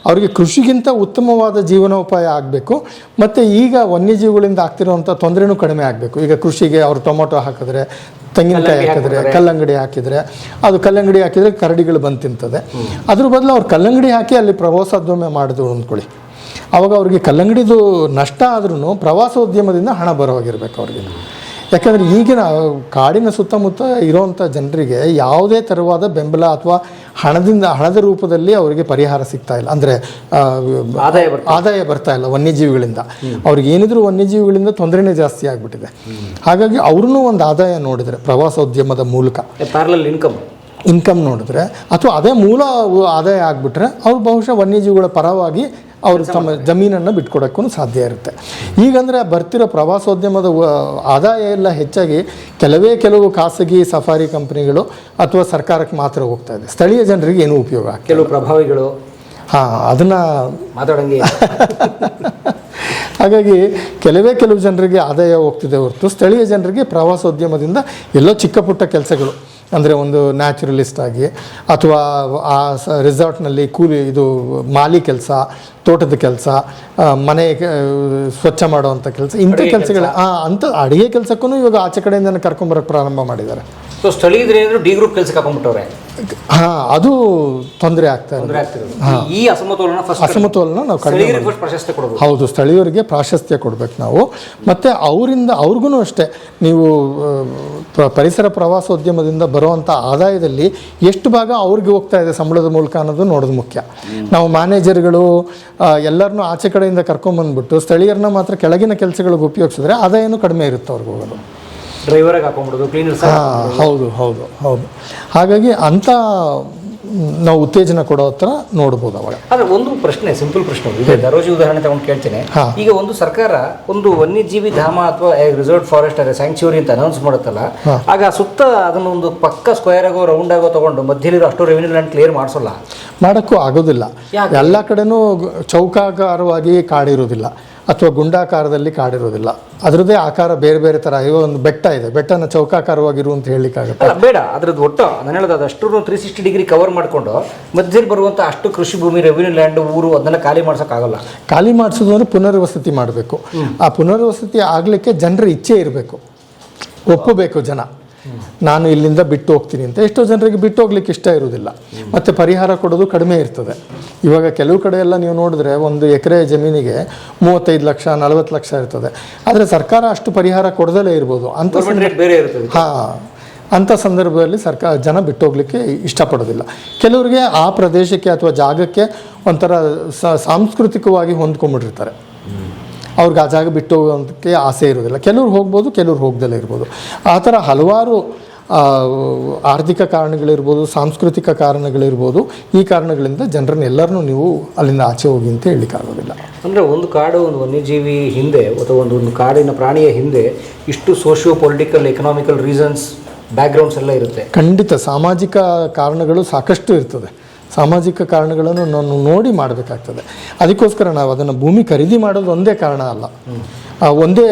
ಅವರಿಗೆ ಕೃಷಿಗಿಂತ ಉತ್ತಮವಾದ ಜೀವನೋಪಾಯ ಆಗಬೇಕು ಮತ್ತು ಈಗ ವನ್ಯಜೀವಿಗಳಿಂದ ಆಗ್ತಿರುವಂಥ ತೊಂದರೆನೂ ಕಡಿಮೆ ಆಗಬೇಕು. ಈಗ ಕೃಷಿಗೆ ಅವರು ಟೊಮೊಟೊ ಹಾಕಿದ್ರೆ ತೆಂಗಿನಕಾಯಿ ಹಾಕಿದ್ರೆ ಕಲ್ಲಂಗಡಿ ಹಾಕಿದ್ರೆ ಅದು ಕಲ್ಲಂಗಡಿ ಹಾಕಿದ್ರೆ ಕರಡಿಗಳು ಬಂದು ತಿಂತದೆ ಅದ್ರ ಬದಲು ಅವ್ರು ಕಲ್ಲಂಗಡಿ ಹಾಕಿ ಅಲ್ಲಿ ಪ್ರವಾಸೋದ್ಯಮ ಮಾಡಿದ್ರು ಅಂದ್ಕೊಳ್ಳಿ. ಅವಾಗ ಅವ್ರಿಗೆ ಕಲ್ಲಂಗಡಿದು ನಷ್ಟ ಆದ್ರೂ ಪ್ರವಾಸೋದ್ಯಮದಿಂದ ಹಣ ಬರೋವಾಗಿರ್ಬೇಕು ಅವ್ರಿಗೆ. ಯಾಕಂದರೆ ಈಗಿನ ಕಾಡಿನ ಸುತ್ತಮುತ್ತ ಇರೋವಂಥ ಜನರಿಗೆ ಯಾವುದೇ ಥರವಾದ ಬೆಂಬಲ ಅಥವಾ ಹಣದಿಂದ ಹಣದ ರೂಪದಲ್ಲಿ ಅವರಿಗೆ ಪರಿಹಾರ ಸಿಗ್ತಾ ಇಲ್ಲ. ಅಂದರೆ ಆದಾಯ ಆದಾಯ ಬರ್ತಾ ಇಲ್ಲ ವನ್ಯಜೀವಿಗಳಿಂದ. ಅವ್ರಿಗೆ ಏನಿದ್ರು ವನ್ಯಜೀವಿಗಳಿಂದ ತೊಂದರೆನೇ ಜಾಸ್ತಿ ಆಗಿಬಿಟ್ಟಿದೆ. ಹಾಗಾಗಿ ಅವ್ರನ್ನೂ ಒಂದು ಆದಾಯ ನೋಡಿದ್ರೆ ಪ್ರವಾಸೋದ್ಯಮದ ಮೂಲಕ. ಪ್ಯಾರಲಲ್ ಇನ್ಕಮ್ ಇನ್ಕಮ್ ನೋಡಿದ್ರೆ ಅಥವಾ ಅದೇ ಮೂಲ ಆದಾಯ ಆಗಿಬಿಟ್ರೆ ಅವ್ರು ಬಹುಶಃ ವನ್ಯಜೀವಿಗಳ ಪರವಾಗಿ ಅವರು ತಮ್ಮ ಜಮೀನನ್ನು ಬಿಟ್ಕೊಡೋಕ್ಕೂ ಸಾಧ್ಯ ಇರುತ್ತೆ. ಈಗಂದರೆ ಬರ್ತಿರೋ ಪ್ರವಾಸೋದ್ಯಮದ ಆದಾಯ ಎಲ್ಲ ಹೆಚ್ಚಾಗಿ ಕೆಲವೇ ಕೆಲವು ಖಾಸಗಿ ಸಫಾರಿ ಕಂಪ್ನಿಗಳು ಅಥವಾ ಸರ್ಕಾರಕ್ಕೆ ಮಾತ್ರ ಹೋಗ್ತಾ ಇದೆ. ಸ್ಥಳೀಯ ಜನರಿಗೆ ಏನೂ ಉಪಯೋಗ ಕೆಲವು ಪ್ರಭಾವಿಗಳು ಹಾಂ ಅದನ್ನು ಮಾತಾಡಂಗೆ ಹಾಗಾಗಿ ಕೆಲವೇ ಕೆಲವು ಜನರಿಗೆ ಆದಾಯ ಹೋಗ್ತಿದೆ ಹೊರತು ಸ್ಥಳೀಯ ಜನರಿಗೆ ಪ್ರವಾಸೋದ್ಯಮದಿಂದ ಎಲ್ಲೋ ಚಿಕ್ಕ ಪುಟ್ಟ ಕೆಲಸಗಳು ಅಂದರೆ ಒಂದು ನ್ಯಾಚುರಲಿಸ್ಟ್ ಆಗಿ ಅಥವಾ ಆ ಸ ರೆಸಾರ್ಟ್ನಲ್ಲಿ ಕೂಲಿ ಇದು ಮಾಲಿ ಕೆಲಸ ತೋಟದ ಕೆಲಸ ಮನೆ ಸ್ವಚ್ಛ ಮಾಡುವಂಥ ಕೆಲಸ ಇಂಥ ಕೆಲಸಗಳ ಅಂಥ ಅಡುಗೆ ಕೆಲಸಕ್ಕೂ ಇವಾಗ ಆಚೆ ಕಡೆಯಿಂದ ಕರ್ಕೊಂಬರೋಕ್ಕೆ ಪ್ರಾರಂಭ ಮಾಡಿದ್ದಾರೆ. ಸೊ ಏನಾದ್ರು ಡಿ ಗ್ರೂಪ್ ಕೆಲಸಕ್ಕೆ ಹಾಕೊಂಡ್ಬಿಟ್ಟವ್ರೆ? ಹಾಂ ಅದು ತೊಂದರೆ ಆಗ್ತಾ ಇದೆ ಆಗ್ತಿರೋದು ಈ ಅಸಮತೋಲನ ಫಸ್ಟ್ ಅಸಮತೋಲನ ನಾವು ಕಡಿಮೆ ಸ್ಥಳೀಯರಿಗೆ ಪ್ರಶಸ್ತಿ ಕೊಡಬೇಕು. ಹೌದು ಸ್ಥಳೀಯರಿಗೆ ಪ್ರಾಶಸ್ತ್ಯ ಕೊಡ್ಬೇಕು ನಾವು. ಮತ್ತು ಅವರಿಂದ ಅವ್ರಿಗೂ ಅಷ್ಟೇ. ನೀವು ಆ, ಪ್ರ- ಪರಿಸರ ಪ್ರವಾಸೋದ್ಯಮದಿಂದ ಬರುವಂಥ ಆದಾಯದಲ್ಲಿ ಎಷ್ಟು ಭಾಗ ಅವ್ರಿಗೆ ಹೋಗ್ತಾ ಇದೆ ಸಂಬಳದ ಮೂಲಕ ಅನ್ನೋದು ನೋಡೋದು ಮುಖ್ಯ. ನಾವು ಮ್ಯಾನೇಜರ್ಗಳು ಎಲ್ಲರನ್ನೂ ಆಚೆ ಕಡೆಯಿಂದ ಕರ್ಕೊಂಬಂದ್ಬಿಟ್ಟು ಸ್ಥಳೀಯರನ್ನ ಮಾತ್ರ ಕೆಳಗಿನ ಕೆಲಸಗಳಿಗೆ ಉಪಯೋಗಿಸಿದ್ರೆ ಆದಾಯನೂ ಕಡಿಮೆ ಇರುತ್ತೆ ಅವ್ರಿಗೆ ಹೋಗೋದು. ಡ್ರೈವರಾಗಿ ಹಾಕೊಂಡ್ಬಿಡೋದು ಕ್ಲೀನರ್ಸ್ ಹಾಂ ಹೌದು ಹೌದು ಹೌದು. ಹಾಗಾಗಿ ಅಂಥ ನಾವು ಉತ್ತೇಜನ ಕೊಡೋ ಹತ್ರ ನೋಡ್ಬೋದು ಅವಾಗ ಆದ್ರೆ ಒಂದು ಪ್ರಶ್ನೆ ಸಿಂಪಲ್ ಪ್ರಶ್ನೆ ಇದೆ. ದರೋಜಿ ಉದಾಹರಣೆ ತಗೊಂಡು ಕೇಳ್ತೇನೆ. ಈಗ ಒಂದು ಸರ್ಕಾರ ಒಂದು ವನ್ಯಜೀವಿ ಧಾಮ ಅಥವಾ ರಿಸರ್ವ್ ಫಾರೆಸ್ಟ್ ಅದೇ ಸ್ಯಾಂಕ್ಚುರಿ ಅಂತ ಅನೌನ್ಸ್ ಮಾಡುತ್ತಲ್ಲ ಆಗ ಸುತ್ತ ಅದನ್ನ ಒಂದು ಪಕ್ಕ ಸ್ಕ್ವೇರ್ ಆಗೋ ರೌಂಡ್ ಆಗೋ ತಗೊಂಡು ಮಧ್ಯದಲ್ಲಿರೋ ಅಷ್ಟು ರೆವಿನ್ಯೂ ಲ್ಯಾಂಡ್ ಕ್ಲಿಯರ್ ಮಾಡಿಸೋಲ್ಲ? ಮಾಡೋಕ್ಕೂ ಆಗೋದಿಲ್ಲ? ಎಲ್ಲ ಕಡೆನೂ ಚೌಕಾಕಾರವಾಗಿ ಕಾಡಿರೋದಿಲ್ಲ. ಅಥವಾ ಗುಂಡಾಕಾರದಲ್ಲಿ ಕಾಡಿರೋದಿಲ್ಲ ಅದರದ್ದೇ ಆಕಾರ ಬೇರೆ ಬೇರೆ ಥರ ಇವಾಗ ಒಂದು ಬೆಟ್ಟ ಇದೆ. ಬೆಟ್ಟನ ಚೌಕಾಕಾರವಾಗಿರು ಅಂತ ಹೇಳಲಿಕ್ಕಾಗತ್ತೆ. ಬೇಡ. ಅದ್ರದ್ದು ಒಟ್ಟು ನಾನು ಹೇಳೋದು ಅದು ಅಷ್ಟು ತ್ರೀ ಸಿಕ್ಸ್ಟಿ ಡಿಗ್ರಿ ಕವರ್ ಮಾಡಿಕೊಂಡು ಮಧ್ಯದಲ್ಲಿ ಬರುವಂಥ ಅಷ್ಟು ಕೃಷಿ ಭೂಮಿ ರೆವಿನ್ಯೂ ಲ್ಯಾಂಡ್ ಊರು ಅದನ್ನೆಲ್ಲ ಖಾಲಿ ಮಾಡ್ಸೋಕ್ಕಾಗಲ್ಲ. ಖಾಲಿ ಮಾಡಿಸೋದು ಅಂದ್ರೆ ಪುನರ್ವಸತಿ ಮಾಡಬೇಕು. ಆ ಪುನರ್ವಸತಿ ಆಗಲಿಕ್ಕೆ ಜನರ ಇಚ್ಛೆ ಇರಬೇಕು. ಒಪ್ಪಬೇಕು ಜನ. ನಾನು ಇಲ್ಲಿಂದ ಬಿಟ್ಟು ಹೋಗ್ತೀನಿ ಅಂತ. ಎಷ್ಟೋ ಜನರಿಗೆ ಬಿಟ್ಟು ಹೋಗ್ಲಿಕ್ಕೆ ಇಷ್ಟ ಇರೋದಿಲ್ಲ ಮತ್ತು ಪರಿಹಾರ ಕೊಡೋದು ಕಡಿಮೆ ಇರ್ತದೆ. ಇವಾಗ ಕೆಲವು ಕಡೆ ಎಲ್ಲ ನೀವು ನೋಡಿದ್ರೆ ಒಂದು ಎಕರೆ ಜಮೀನಿಗೆ ಮೂವತ್ತೈದು ಲಕ್ಷ ನಲವತ್ತು ಲಕ್ಷ ಇರ್ತದೆ. ಆದರೆ ಸರ್ಕಾರ ಅಷ್ಟು ಪರಿಹಾರ ಕೊಡದಲೇ ಇರ್ಬೋದು. ಅಂತ ಬೇರೆ ಇರ್ತದೆ. ಹಾಂ. ಅಂಥ ಸಂದರ್ಭದಲ್ಲಿ ಸರ್ಕಾರ ಜನ ಬಿಟ್ಟೋಗ್ಲಿಕ್ಕೆ ಇಷ್ಟಪಡೋದಿಲ್ಲ. ಕೆಲವರಿಗೆ ಆ ಪ್ರದೇಶಕ್ಕೆ ಅಥವಾ ಜಾಗಕ್ಕೆ ಒಂಥರ ಸಾಂಸ್ಕೃತಿಕವಾಗಿ ಹೊಂದ್ಕೊಂಡ್ಬಿಟ್ಟಿರ್ತಾರೆ. ಅವ್ರಿಗೆ ಆ ಜಾಗ ಬಿಟ್ಟು ಹೋಗೋದಕ್ಕೆ ಆಸೆ ಇರೋದಿಲ್ಲ. ಕೆಲವ್ರು ಹೋಗ್ಬೋದು ಕೆಲವ್ರು ಹೋಗ್ದಲ್ಲೇ ಇರ್ಬೋದು. ಆ ಥರ ಹಲವಾರು ಆರ್ಥಿಕ ಕಾರಣಗಳಿರ್ಬೋದು ಸಾಂಸ್ಕೃತಿಕ ಕಾರಣಗಳಿರ್ಬೋದು ಈ ಕಾರಣಗಳಿಂದ ಜನರನ್ನ ಎಲ್ಲರನ್ನೂ ನೀವು ಅಲ್ಲಿಂದ ಆಚೆ ಹೋಗಿ ಅಂತ ಹೇಳಲಿಕ್ಕಾಗೋದಿಲ್ಲ ಅಂದರೆ ಒಂದು ಕಾಡು ಒಂದು ವನ್ಯಜೀವಿ ಹಿಂದೆ ಅಥವಾ ಒಂದು ಒಂದು ಕಾಡಿನ ಪ್ರಾಣಿಯ ಹಿಂದೆ ಇಷ್ಟು socio political economical reasons backgrounds ಎಲ್ಲ ಇರುತ್ತೆ. ಖಂಡಿತ ಸಾಮಾಜಿಕ ಕಾರಣಗಳು ಸಾಕಷ್ಟು ಇರ್ತದೆ. ಸಾಮಾಜಿಕ ಕಾರಣಗಳನ್ನು ನಾನು ನೋಡಿ ಮಾಡಬೇಕಾಗ್ತದೆ. ಅದಕ್ಕೋಸ್ಕರ ನಾವು ಅದನ್ನು ಭೂಮಿ ಖರೀದಿ ಮಾಡೋದು ಒಂದೇ ಕಾರಣ ಅಲ್ಲ. ಒಂದೇ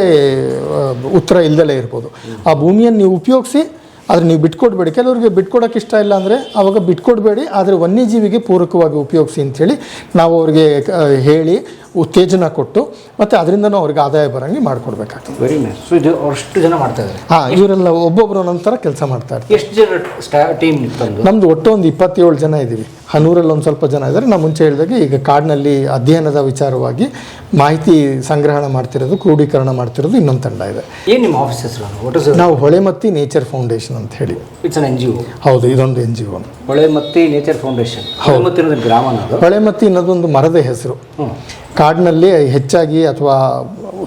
ಉತ್ತರ ಇಲ್ದಲೇ ಇರ್ಬೋದು. ಆ ಭೂಮಿಯನ್ನು ನೀವು ಉಪಯೋಗಿಸಿ, ಆದರೆ ನೀವು ಬಿಟ್ಕೊಡ್ಬೇಡಿ. ಕೆಲವರಿಗೆ ಬಿಟ್ಕೊಡೋಕೆ ಇಷ್ಟ ಇಲ್ಲ ಅಂದರೆ ಆವಾಗ ಬಿಟ್ಕೊಡ್ಬೇಡಿ, ಆದರೆ ವನ್ಯಜೀವಿಗೆ ಪೂರಕವಾಗಿ ಉಪಯೋಗಿಸಿ ಅಂಥೇಳಿ ನಾವು ಅವ್ರಿಗೆ ಹೇಳಿ ಉತ್ತೇಜನ ಕೊಟ್ಟು ಮತ್ತು ಅದರಿಂದನೂ ಅವ್ರಿಗೆ ಆದಾಯ ಬರೋಂಗೆ ಮಾಡಿಕೊಡ್ಬೇಕಾಗ್ತದೆ. ವೆರಿ ನೈಸ್ ಸೊ ಇದು ಅಷ್ಟು ಜನ ಮಾಡ್ತಾ ಇದ್ದಾರೆ ಹಾಂ ಇವರೆಲ್ಲ ಒಬ್ಬೊಬ್ಬರು ನಂತರ ಕೆಲಸ ಮಾಡ್ತಾ ಇರ್ತಾರೆ. ಎಷ್ಟು ಜನ ಟೀಮ್ ಇತ್ತು ನಮ್ದು ಒಟ್ಟು ಒಂದು ಇಪ್ಪತ್ತೇಳು ಜನ ಇದ್ದೀವಿ. ಹನೂರಲ್ಲಿ ಒಂದು ಸ್ವಲ್ಪ ಜನ ಇದ್ದಾರೆ. ನಾವು ಮುಂಚೆ ಹೇಳಿದಾಗೆ ಈಗ ಕಾಡಿನಲ್ಲಿ ಅಧ್ಯಯನದ ವಿಚಾರವಾಗಿ ಮಾಹಿತಿ ಸಂಗ್ರಹಣ ಮಾಡ್ತಿರೋದು ಕ್ರೋಢೀಕರಣ ಮಾಡ್ತಿರೋದು ಇನ್ನೊಂದು ತಂಡ ಇದೆ. ಏನು ನಿಮ್ಮ ಆಫೀಸ್ ಹೆಸರು? ವಾಟ್ ಇಸ್ ನಾವು ಹೊಳೆಮತ್ತಿ ನೇಚರ್ ಫೌಂಡೇಶನ್ ಅಂತ ಹೇಳಿ. It's an N G O ಹೌದು ಇದೊಂದು N G O Holematti nature foundation Holematti ಅನ್ನೋದು ಗ್ರಾಮ ಅನ್ನೋದು ಹೊಳೆಮತ್ತಿ ಅನ್ನೋದೊಂದು ಮರದ ಹೆಸರು. ಕಾಡಿನಲ್ಲಿ ಹೆಚ್ಚಾಗಿ ಅಥವಾ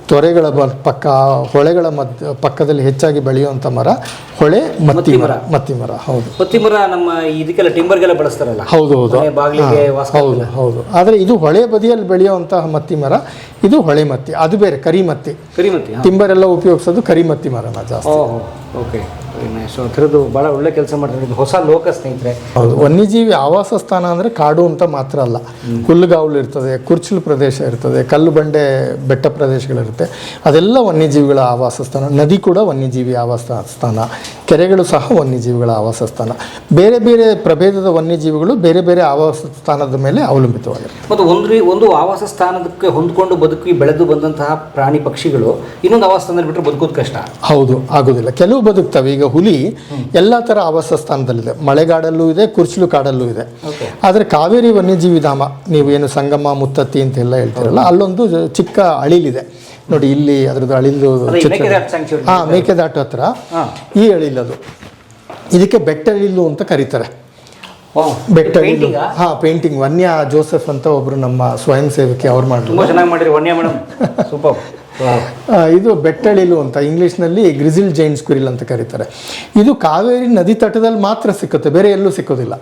ತೊರೆಗಳ ಪಕ್ಕ ಹೊಳೆಗಳ ಮಧ್ಯ ಪಕ್ಕದಲ್ಲಿ ಹೆಚ್ಚಾಗಿ ಬೆಳೆಯುವಂಥ ಮರ ಹೊಳೆ ಮತ್ತಿ ಮರ. ಮತ್ತಿ ಮರ. ಹೌದು. ಮತ್ತಿ ಮರ ನಮ್ಮ ಇದಕ್ಕೆಲ್ಲ ಟಿಂಬರ್ಗೆಲ್ಲ ಬಳಸ್ತಾರಲ್ಲ? ಹೌದು ಹೌದು. ಹೌದು ಹೌದು. ಆದರೆ ಇದು ಹೊಳೆ ಬದಿಯಲ್ಲಿ ಬೆಳೆಯುವಂತಹ ಮತ್ತಿ ಮರ ಇದು ಹೊಳೆ ಮತ್ತಿ. ಅದು ಬೇರೆ ಕರಿಮತ್ತಿ. ಕರಿಮತ್ತಿ ಟಿಂಬರ್ ಎಲ್ಲ ಉಪಯೋಗಿಸೋದು ಕರಿಮತ್ತಿ ಮರನ ಜಾಸ್ತಿ. ಓಕೆ. ಸೊ ಅದರದ್ದು ಭಾಳ ಒಳ್ಳೆ ಕೆಲಸ ಮಾಡ್ತಾರೆ. ಹೊಸ ಲೋಕ ಸ್ನೇಹಿತರೆ. ಹೌದು ವನ್ಯಜೀವಿ ಆವಾಸ ಸ್ಥಾನ ಅಂದರೆ ಕಾಡು ಅಂತ ಮಾತ್ರ ಅಲ್ಲ. ಹುಲ್ಲುಗಾವಲು ಇರ್ತದೆ ಕುರ್ಚಲು ಪ್ರದೇಶ ಇರ್ತದೆ ಕಲ್ಲು ಬಂಡೆ ಬೆಟ್ಟ ಪ್ರದೇಶಗಳಿರುತ್ತೆ. ಅದೆಲ್ಲ ವನ್ಯಜೀವಿಗಳ ಆವಾಸ ಸ್ಥಾನ. ನದಿ ಕೂಡ ವನ್ಯಜೀವಿ ಆವಾಸ ಸ್ಥಾನ. ಕೆರೆಗಳು ಸಹ ವನ್ಯಜೀವಿಗಳ ಆವಾಸ ಸ್ಥಾನ. ಬೇರೆ ಬೇರೆ ಪ್ರಭೇದದ ವನ್ಯಜೀವಿಗಳು ಬೇರೆ ಬೇರೆ ಆವಾಸ ಸ್ಥಾನದ ಮೇಲೆ ಅವಲಂಬಿತವಾಗಿರುತ್ತೆ. ಮತ್ತು ಒಂದು ಒಂದು ಆವಾಸ ಸ್ಥಾನಕ್ಕೆ ಹೊಂದ್ಕೊಂಡು ಬದುಕಿ ಬೆಳೆದು ಬಂದಂತಹ ಪ್ರಾಣಿ ಪಕ್ಷಿಗಳು ಇನ್ನೊಂದು ಆವಾಸ ಸ್ಥಾನದಲ್ಲಿ ಬಿಟ್ಟರೆ ಬದುಕೋದು ಕಷ್ಟ. ಹೌದು ಆಗೋದಿಲ್ಲ. ಕೆಲವು ಬದುಕ್ತವೆ. ಈಗ ಹುಲಿ ಎಲ್ಲ ಥರ ಆವಾಸ ಸ್ಥಾನದಲ್ಲಿದೆ. ಮಳೆಗಾಡಲ್ಲೂ ಇದೆ ಕುರ್ಚಲು ಕಾಡಲ್ಲೂ ಇದೆ. ಆದರೆ ಕಾವೇರಿ ವನ್ಯಜೀವಿ ಧಾಮ ನೀವು ಏನು ಸಂಗಮ ಮುತ್ತತ್ತಿ ಅಂತ ಎಲ್ಲ ಹೇಳ್ತೀರಲ್ಲ ಅಲ್ಲೊಂದು ಚಿಕ್ಕ ಅಳಿಲಿದೆ. ನೋಡಿ ಇಲ್ಲಿ ಅದ್ರದ್ದು ಅಳಿಲು ಹಾಂ ಮೇಕೆದಾಟು ಹತ್ರ. ಈ ಅಳಿಲದು ಇದಕ್ಕೆ ಬೆಟ್ಟಳಿಲು ಅಂತ ಕರೀತಾರೆ. ಬೆಟ್ಟಳಿಲು ಹಾ ಪೇಂಟಿಂಗ್ ವನ್ಯ ಜೋಸೆಫ್ ಅಂತ ಒಬ್ರು ನಮ್ಮ ಸ್ವಯಂ ಸೇವಕಿ ಅವ್ರು ಮಾಡಿದ್ರು ಚೆನ್ನಾಗಿ ಮಾಡಿರಿ. ವನ್ಯ ಮೇಡಮ್. ಸೂಪರ್ ಇದು ಬೆಟ್ಟಳಿಲು ಅಂತ, ಇಂಗ್ಲೀಷ್ನಲ್ಲಿ ಗ್ರಿಸಿಲ್ ಜೈನ್ಸ್ ಸ್ಕ್ವಿರಿಲ್ ಅಂತ ಕರೀತಾರೆ. ಇದು ಕಾವೇರಿ ನದಿ ತಟದಲ್ಲಿ ಮಾತ್ರ ಸಿಕ್ಕುತ್ತೆ, ಬೇರೆ ಎಲ್ಲೂ ಸಿಕ್ಕೋದಿಲ್ಲ.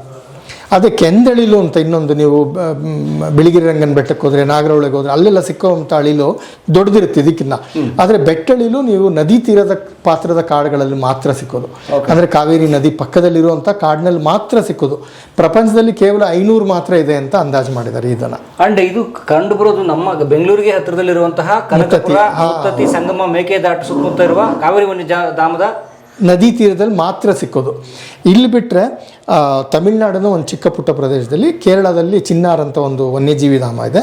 ಅದೇ ಕೆಂದಳಿಲು ಅಂತ ಇನ್ನೊಂದು ನೀವು ಬಿಳಿಗಿರಿ ರಂಗನ ಬೆಟ್ಟಕ್ಕೆ ಹೋದ್ರೆ ನಾಗರಹೊಳೆಗೆ ಹೋದ್ರೆ ಅಲ್ಲೆಲ್ಲ ಸಿಕ್ಕುವಂಥ ಅಳಿಲು ದೊಡ್ಡದಿರುತ್ತೆ ಇದಕ್ಕಿನ್ನ ಆದರೆ ಬೆಟ್ಟಳಿಲು ನೀವು ನದಿ ತೀರದ ಪಾತ್ರದ ಕಾಡುಗಳಲ್ಲಿ ಮಾತ್ರ ಸಿಕ್ಕೋದು. ಅಂದರೆ ಕಾವೇರಿ ನದಿ ಪಕ್ಕದಲ್ಲಿರುವಂಥ ಕಾಡಿನಲ್ಲಿ ಮಾತ್ರ ಸಿಕ್ಕೋದು. ಪ್ರಪಂಚದಲ್ಲಿ ಕೇವಲ ಐನೂರು ಮಾತ್ರ ಇದೆ ಅಂತ ಅಂದಾಜು ಮಾಡಿದ್ದಾರೆ ಇದನ್ನು ಅಂಡ್ ಇದು ಕಂಡು ಬರೋದು ನಮ್ಮ ಬೆಂಗಳೂರಿಗೆ ಹತ್ತಿರದಲ್ಲಿರುವಂತಹ ಕನಕಪುರ ಸಂಗಮ ಮೇಕೆದಾಟು ಸುತ್ತಮುತ್ತ ಇರುವ ಕಾವೇರಿ ವನ್ಯ ಜಾ- ಧಾಮದ ನದಿ ತೀರದಲ್ಲಿ ಮಾತ್ರ ಸಿಕ್ಕೋದು. ಇಲ್ಲಿ ಬಿಟ್ಟರೆ ತಮಿಳ್ನಾಡಿನ ಒಂದು ಚಿಕ್ಕ ಪುಟ್ಟ ಪ್ರದೇಶದಲ್ಲಿ ಕೇರಳದಲ್ಲಿ ಚಿನ್ನಾರ್ ಅಂತ ಒಂದು ವನ್ಯಜೀವಿ ಧಾಮ ಇದೆ.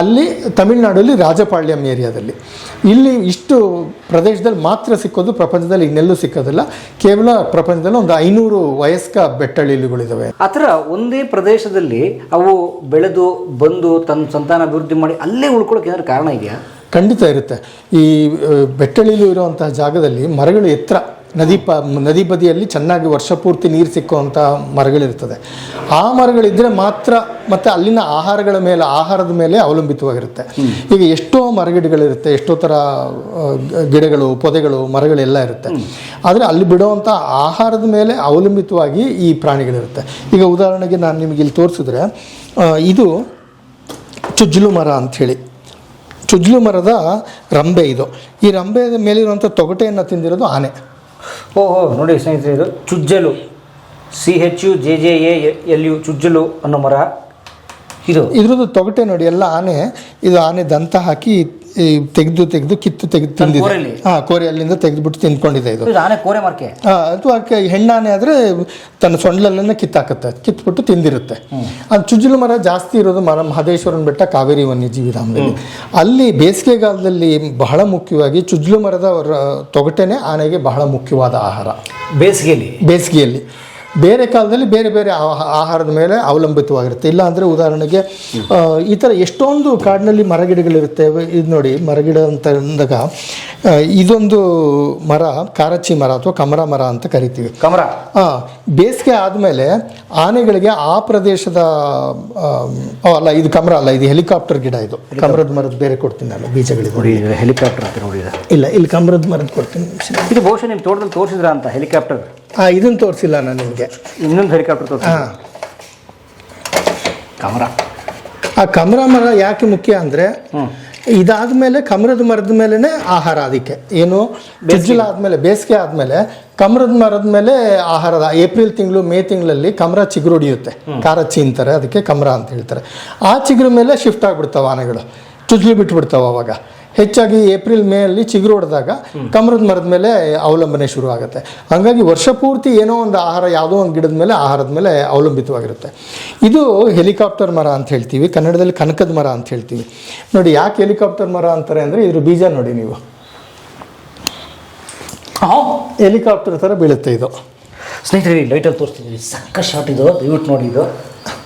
ಅಲ್ಲಿ ತಮಿಳ್ನಾಡಲ್ಲಿ ರಾಜಪಾಳ್ಯಂ ಏರಿಯಾದಲ್ಲಿ. ಇಲ್ಲಿ ಇಷ್ಟು ಪ್ರದೇಶದಲ್ಲಿ ಮಾತ್ರ ಸಿಕ್ಕೋದು ಪ್ರಪಂಚದಲ್ಲಿ ಇನ್ನೆಲ್ಲೂ ಸಿಕ್ಕೋದಿಲ್ಲ. ಕೇವಲ ಪ್ರಪಂಚದಲ್ಲಿ ಒಂದು ಐನೂರು ವಯಸ್ಕ ಬೆಟ್ಟಳಿಲುಗಳಿದ್ದಾವೆ ಆ ಥರ ಒಂದೇ ಪ್ರದೇಶದಲ್ಲಿ ಅವು ಬೆಳೆದು ಬಂದು ತನ್ನ ಸಂತಾನ ಅಭಿವೃದ್ಧಿ ಮಾಡಿ ಅಲ್ಲೇ ಉಳ್ಕೊಳ್ಳೋಕೆ ಏನಾದ್ರು ಕಾರಣ ಇದೆಯಾ? ಖಂಡಿತ ಇರುತ್ತೆ. ಈ ಬೆಟ್ಟಳಿಲು ಇರುವಂತಹ ಜಾಗದಲ್ಲಿ ಮರಗಳು ಎತ್ತರ. ನದಿ ಪ ನದಿ ಬದಿಯಲ್ಲಿ ಚೆನ್ನಾಗಿ ವರ್ಷ ಪೂರ್ತಿ ನೀರು ಸಿಕ್ಕುವಂಥ ಮರಗಳಿರ್ತದೆ. ಆ ಮರಗಳಿದ್ದರೆ ಮಾತ್ರ ಮತ್ತು ಅಲ್ಲಿನ ಆಹಾರಗಳ ಮೇಲೆ ಆಹಾರದ ಮೇಲೆ ಅವಲಂಬಿತವಾಗಿರುತ್ತೆ. ಈಗ ಎಷ್ಟೋ ಮರಗಿಡಗಳಿರುತ್ತೆ ಎಷ್ಟೋ ಥರ ಗಿಡಗಳು ಪೊದೆಗಳು ಮರಗಳೆಲ್ಲ ಇರುತ್ತೆ. ಆದರೆ ಅಲ್ಲಿ ಬಿಡುವಂಥ ಆಹಾರದ ಮೇಲೆ ಅವಲಂಬಿತವಾಗಿ ಈ ಪ್ರಾಣಿಗಳಿರುತ್ತೆ. ಈಗ ಉದಾಹರಣೆಗೆ ನಾನು ನಿಮಗೆ ಇಲ್ಲಿ ತೋರಿಸಿದ್ರೆ ಇದು ಚುಜ್ಲು ಮರ ಅಂಥೇಳಿ ಚುಜ್ಲು ಮರದ ರಂಬೆ ಇದು. ಈ ರಂಬೆ ಮೇಲಿರುವಂಥ ತೊಗಟೆಯನ್ನು ತಿಂದಿರೋದು ಆನೆ. ಓಹೋ, ನೋಡಿ ಸ್ನೇಹಿತರೆ ಇದು ಚುಜ್ಜಲು. C H U J J A L U ಚುಜ್ಜಲು ಅನ್ನೋ ಮರ. ಇದು. ಇದ್ರದ್ದು ತೊಗಟೆ ನೋಡಿ, ಎಲ್ಲ ಆನೆ, ಇದು ಆನೆ ದಂತ ಹಾಕಿ ತೆಗೆದು ತೆಗೆದು ಕಿತ್ತು ತೆಗೆದು ತಿಂದಿದೆ. ಕೋರೆಯಲ್ಲಿ? ಹಾ ಕೋರೆ ಅಲ್ಲಿಂದ ತೆಗೆದುಬಿಟ್ಟು ತಿಂದ್ಕೊಂಡಿದೆ ಇದು. ಇದು ಆನೆ ಕೋರೆ ಮರಕೆ? ಆ, ಅಥವಾ ಹೆಣ್ಣಾನೆ ಆದ್ರೆ ತನ್ನ ಸೊಂಡ್ಲಲ್ಲೇ ಕಿತ್ತಾಕತ್ತೆ. ಕಿತ್ಬಿಟ್ಟು ತಿಂದಿರುತ್ತೆ. ಅದು ಚುಜ್ಜಲು ಮರ ಜಾಸ್ತಿ ಇರೋದು ಮರ ಮಹದೇಶ್ವರನ ಬೆಟ್ಟ ಕಾವೇರಿ ವನ್ಯಜೀವಿ ಧಾಮದಲ್ಲಿ ಅಲ್ಲಿ ಬೇಸಿಗೆಗಾಲದಲ್ಲಿ ಬಹಳ ಮುಖ್ಯವಾಗಿ ಚುಜ್ಜಲು ಮರದ ತೊಗಟೆನೇ ಆನೆಗೆ ಬಹಳ ಮುಖ್ಯವಾದ ಆಹಾರ. ಬೇಸಿಗೆಯಲ್ಲಿ? ಬೇಸಿಗೆಯಲ್ಲಿ. ಬೇರೆ ಕಾಲದಲ್ಲಿ ಬೇರೆ ಬೇರೆ ಆಹ- ಆಹಾರದ ಮೇಲೆ ಅವಲಂಬಿತವಾಗಿರುತ್ತೆ. ಇಲ್ಲ ಅಂದರೆ ಉದಾಹರಣೆಗೆ ಈ ಥರ ಎಷ್ಟೊಂದು ಕಾಡಿನಲ್ಲಿ ಮರಗಿಡಗಳಿರುತ್ತೆ. ಇದು ನೋಡಿ ಮರಗಿಡ ಅಂತ ಅಂದಾಗ ಇದೊಂದು ಮರ ಕಾರಚಿ ಮರ ಅಥವಾ ಕಮರ ಮರ ಅಂತ ಕರಿತೀವಿ. ಕಮರ. ಹಾಂ ಬೇಸಿಗೆ ಆದಮೇಲೆ ಆನೆಗಳಿಗೆ ಆ ಪ್ರದೇಶದ ಅಲ್ಲ ಇದು ಕಮರ ಅಲ್ಲ ಇದು ಹೆಲಿಕಾಪ್ಟರ್ ಗಿಡ ಇದು. ಕಮರದ ಮರದ ಬೇರೆ ಕೊಡ್ತೀನಿ ನಾನು ಬೀಜಗಳಿಗೆ. ನೋಡಿ ಹೆಲಿಕಾಪ್ಟರ್ ಇಲ್ಲ ಇಲ್ಲಿ ಕಮರದ ಮರದ ಕೊಡ್ತೀನಿ. ಇದು ಬಹುಶಃ ನಿಮ್ಮ ತೋಟದಲ್ಲಿ ತೋರಿಸಿದ್ರ ಅಂತ ಹೆಲಿಕಾಪ್ಟರ್? ಆ ಇದನ್ನು ತೋರಿಸಿಲ್ಲ ನಾನು ನಿಮಗೆ. ಇನ್ನೊಂದು ಹೆಲಿಕಾಪ್ಟರ್ ತೋರಿಸಿ. ಹಾಂ. ಕಮರ. ಆ ಕಮರ ಮರ ಯಾಕೆ ಮುಖ್ಯ ಅಂದರೆ ಇದಾದ ಮೇಲೆ ಕಮರದ ಮರದ ಮೇಲೇ ಆಹಾರ ಅದಕ್ಕೆ. ಏನು? ಚುಜ್ಜಲ ಆದಮೇಲೆ ಬೇಸಿಗೆ ಆದಮೇಲೆ ಕಮರದ ಮರದ ಮೇಲೆ ಆಹಾರದ ಏಪ್ರಿಲ್ ತಿಂಗಳು ಮೇ ತಿಂಗಳಲ್ಲಿ ಕಮರ ಚಿಗುರು ಹೊಡಿಯುತ್ತೆ. ಕಾರಚ್ಚಿ ಅಂತಾರೆ ಅದಕ್ಕೆ ಕಮರ ಅಂತ ಹೇಳ್ತಾರೆ. ಆ ಚಿಗುರು ಮೇಲೆ ಶಿಫ್ಟ್ ಆಗಿಬಿಡ್ತಾವೆ ಆನೆಗಳು. ಚುಜ್ಲಿ ಬಿಟ್ಬಿಡ್ತಾವೆ ಅವಾಗ. ಹೆಚ್ಚಾಗಿ ಏಪ್ರಿಲ್ ಮೇ ಅಲ್ಲಿ ಚಿಗುರು ಹೊಡೆದಾಗ ಕಮರದ ಮರದ ಮೇಲೆ ಅವಲಂಬನೆ ಶುರು ಆಗುತ್ತೆ. ಹಾಗಾಗಿ ವರ್ಷ ಪೂರ್ತಿ ಏನೋ ಒಂದು ಆಹಾರ ಯಾವುದೋ ಒಂದು ಗಿಡದ ಮೇಲೆ ಆಹಾರದ ಮೇಲೆ ಅವಲಂಬಿತವಾಗಿರುತ್ತೆ. ಇದು ಹೆಲಿಕಾಪ್ಟರ್ ಮರ ಅಂತ ಹೇಳ್ತೀವಿ. ಕನ್ನಡದಲ್ಲಿ ಕನಕದ ಮರ ಅಂತ ಹೇಳ್ತೀವಿ. ನೋಡಿ ಯಾಕೆ ಹೆಲಿಕಾಪ್ಟರ್ ಮರ ಅಂತಾರೆ ಅಂದರೆ ಇದ್ರ ಬೀಜ ನೋಡಿ ನೀವು. ಹೆಲಿಕಾಪ್ಟರ್ ಥರ ಬೀಳುತ್ತೆ ಇದು. ಸ್ನೇಹಿತರೆ ಲೈಟಲ್ಲಿ ತೋರಿಸ್ತೀವಿ ಸಕ್ಕ ಶಾಟ್ ಇದು. ದಯವಿಟ್ಟು ನೋಡಿ ಇದು.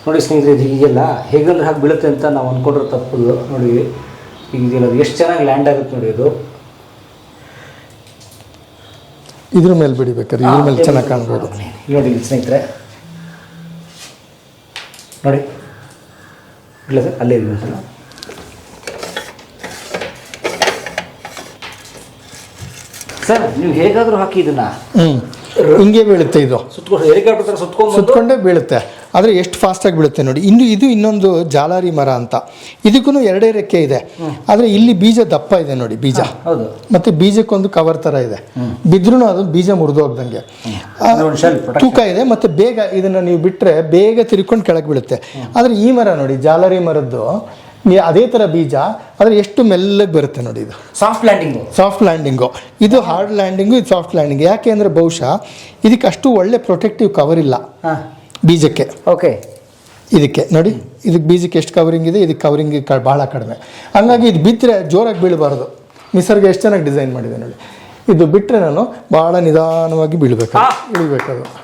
ನೋಡಿ ಸ್ನೇಹಿತರೆ ಇದು ಹೀಗೆಲ್ಲ ಹೇಗಲ್ಲ ಹಾಗೆ ಬೀಳುತ್ತೆ ಅಂತ ನಾವು ಅಂದ್ಕೊಂಡ್ರೆ ತಪ್ಪದು ನೋಡಿ. ಇದೆಲ್ಲ ಎಷ್ಟು ಚೆನ್ನಾಗಿ ಲ್ಯಾಂಡ್ ಆಗುತ್ತೆ ನೋಡಿ ಅದು ಇದ್ರ ಮೇಲೆ ಬಿಡಿಬೇಕಾದ್ರೆ ಇದ್ರ ಮೇಲೆ ಚೆನ್ನಾಗಿ ಕಾಣ್ಬೋದು. ನೋಡಿ ಇಲ್ಲಿ ಸ್ನೇಹಿತರೆ. ನೋಡಿ ಇಲ್ಲ ಸರ್ ಅಲ್ಲೇ ಇದೆ ಸರ್ ಸರ್ ನೀವು ಹೇಗಾದರೂ ಹಾಕಿ ಇದನ್ನ. ಹ್ಞೂ ಹಿಂಗೆ ಬೀಳುತ್ತೆ ಇದು. ಸುತ್ತಕೊಂಡು ಹೆಲಿಕಾಪ್ಟರ್ ಸುತ್ತಕೊಂಡು ಸುತ್ಕೊಂಡು ಸುತ್ಕೊಂಡೇ ಬೀಳುತ್ತೆ. ಆದರೆ ಎಷ್ಟು ಫಾಸ್ಟಾಗಿ ಬೀಳುತ್ತೆ ನೋಡಿ. ಇನ್ನು ಇದು ಇನ್ನೊಂದು ಜಾಲಾರಿ ಮರ ಅಂತ. ಇದಕ್ಕೂ ಎರಡೇ ರೆಕ್ಕೆ ಇದೆ. ಆದರೆ ಇಲ್ಲಿ ಬೀಜ ದಪ್ಪ ಇದೆ ನೋಡಿ ಬೀಜ. ಮತ್ತು ಬೀಜಕ್ಕೊಂದು ಕವರ್ ಥರ ಇದೆ. ಬಿದ್ರೂ ಅದು ಬೀಜ ಮುರಿದೋಗ್ದಂಗೆ. ತೂಕ ಇದೆ ಮತ್ತು ಬೇಗ ಇದನ್ನು ನೀವು ಬಿಟ್ಟರೆ ಬೇಗ ತಿರ್ಕೊಂಡು ಕೆಳಗೆ ಬೀಳುತ್ತೆ. ಆದರೆ ಈ ಮರ ನೋಡಿ ಜಾಲಾರಿ ಮರದ್ದು ಅದೇ ಥರ ಬೀಜ ಆದರೆ ಎಷ್ಟು ಮೆಲ್ಲಗೆ ಬರುತ್ತೆ ನೋಡಿ ಇದು. ಸಾಫ್ಟ್ ಲ್ಯಾಂಡಿಂಗು ಸಾಫ್ಟ್ ಲ್ಯಾಂಡಿಂಗು ಇದು ಹಾರ್ಡ್ ಲ್ಯಾಂಡಿಂಗು ಇದು ಸಾಫ್ಟ್ ಲ್ಯಾಂಡಿಂಗ್ ಯಾಕೆ ಅಂದರೆ ಬಹುಶಃ ಇದಕ್ಕೆ ಅಷ್ಟು ಒಳ್ಳೆ ಪ್ರೊಟೆಕ್ಟಿವ್ ಕವರ್ ಇಲ್ಲ. ಬೀಜಕ್ಕೆ. ಓಕೆ ಇದಕ್ಕೆ. ನೋಡಿ ಇದಕ್ಕೆ ಬೀಜಕ್ಕೆ ಎಷ್ಟು ಕವರಿಂಗ್ ಇದೆ? ಇದಕ್ಕೆ ಕವರಿಂಗ್ ಭಾಳ ಕಡಿಮೆ. ಹಂಗಾಗಿ ಇದು ಬಿದ್ದರೆ ಜೋರಾಗಿ ಬೀಳಬಾರ್ದು. ನಿಸರ್ಗ ಎಷ್ಟು ಚೆನ್ನಾಗಿ ಡಿಸೈನ್ ಮಾಡಿದೆ ನೋಡಿ. ಇದು ಬಿಟ್ಟರೆ ನಾನು ಭಾಳ ನಿಧಾನವಾಗಿ ಬೀಳಬೇಕು. ಇಳಿಬೇಕದು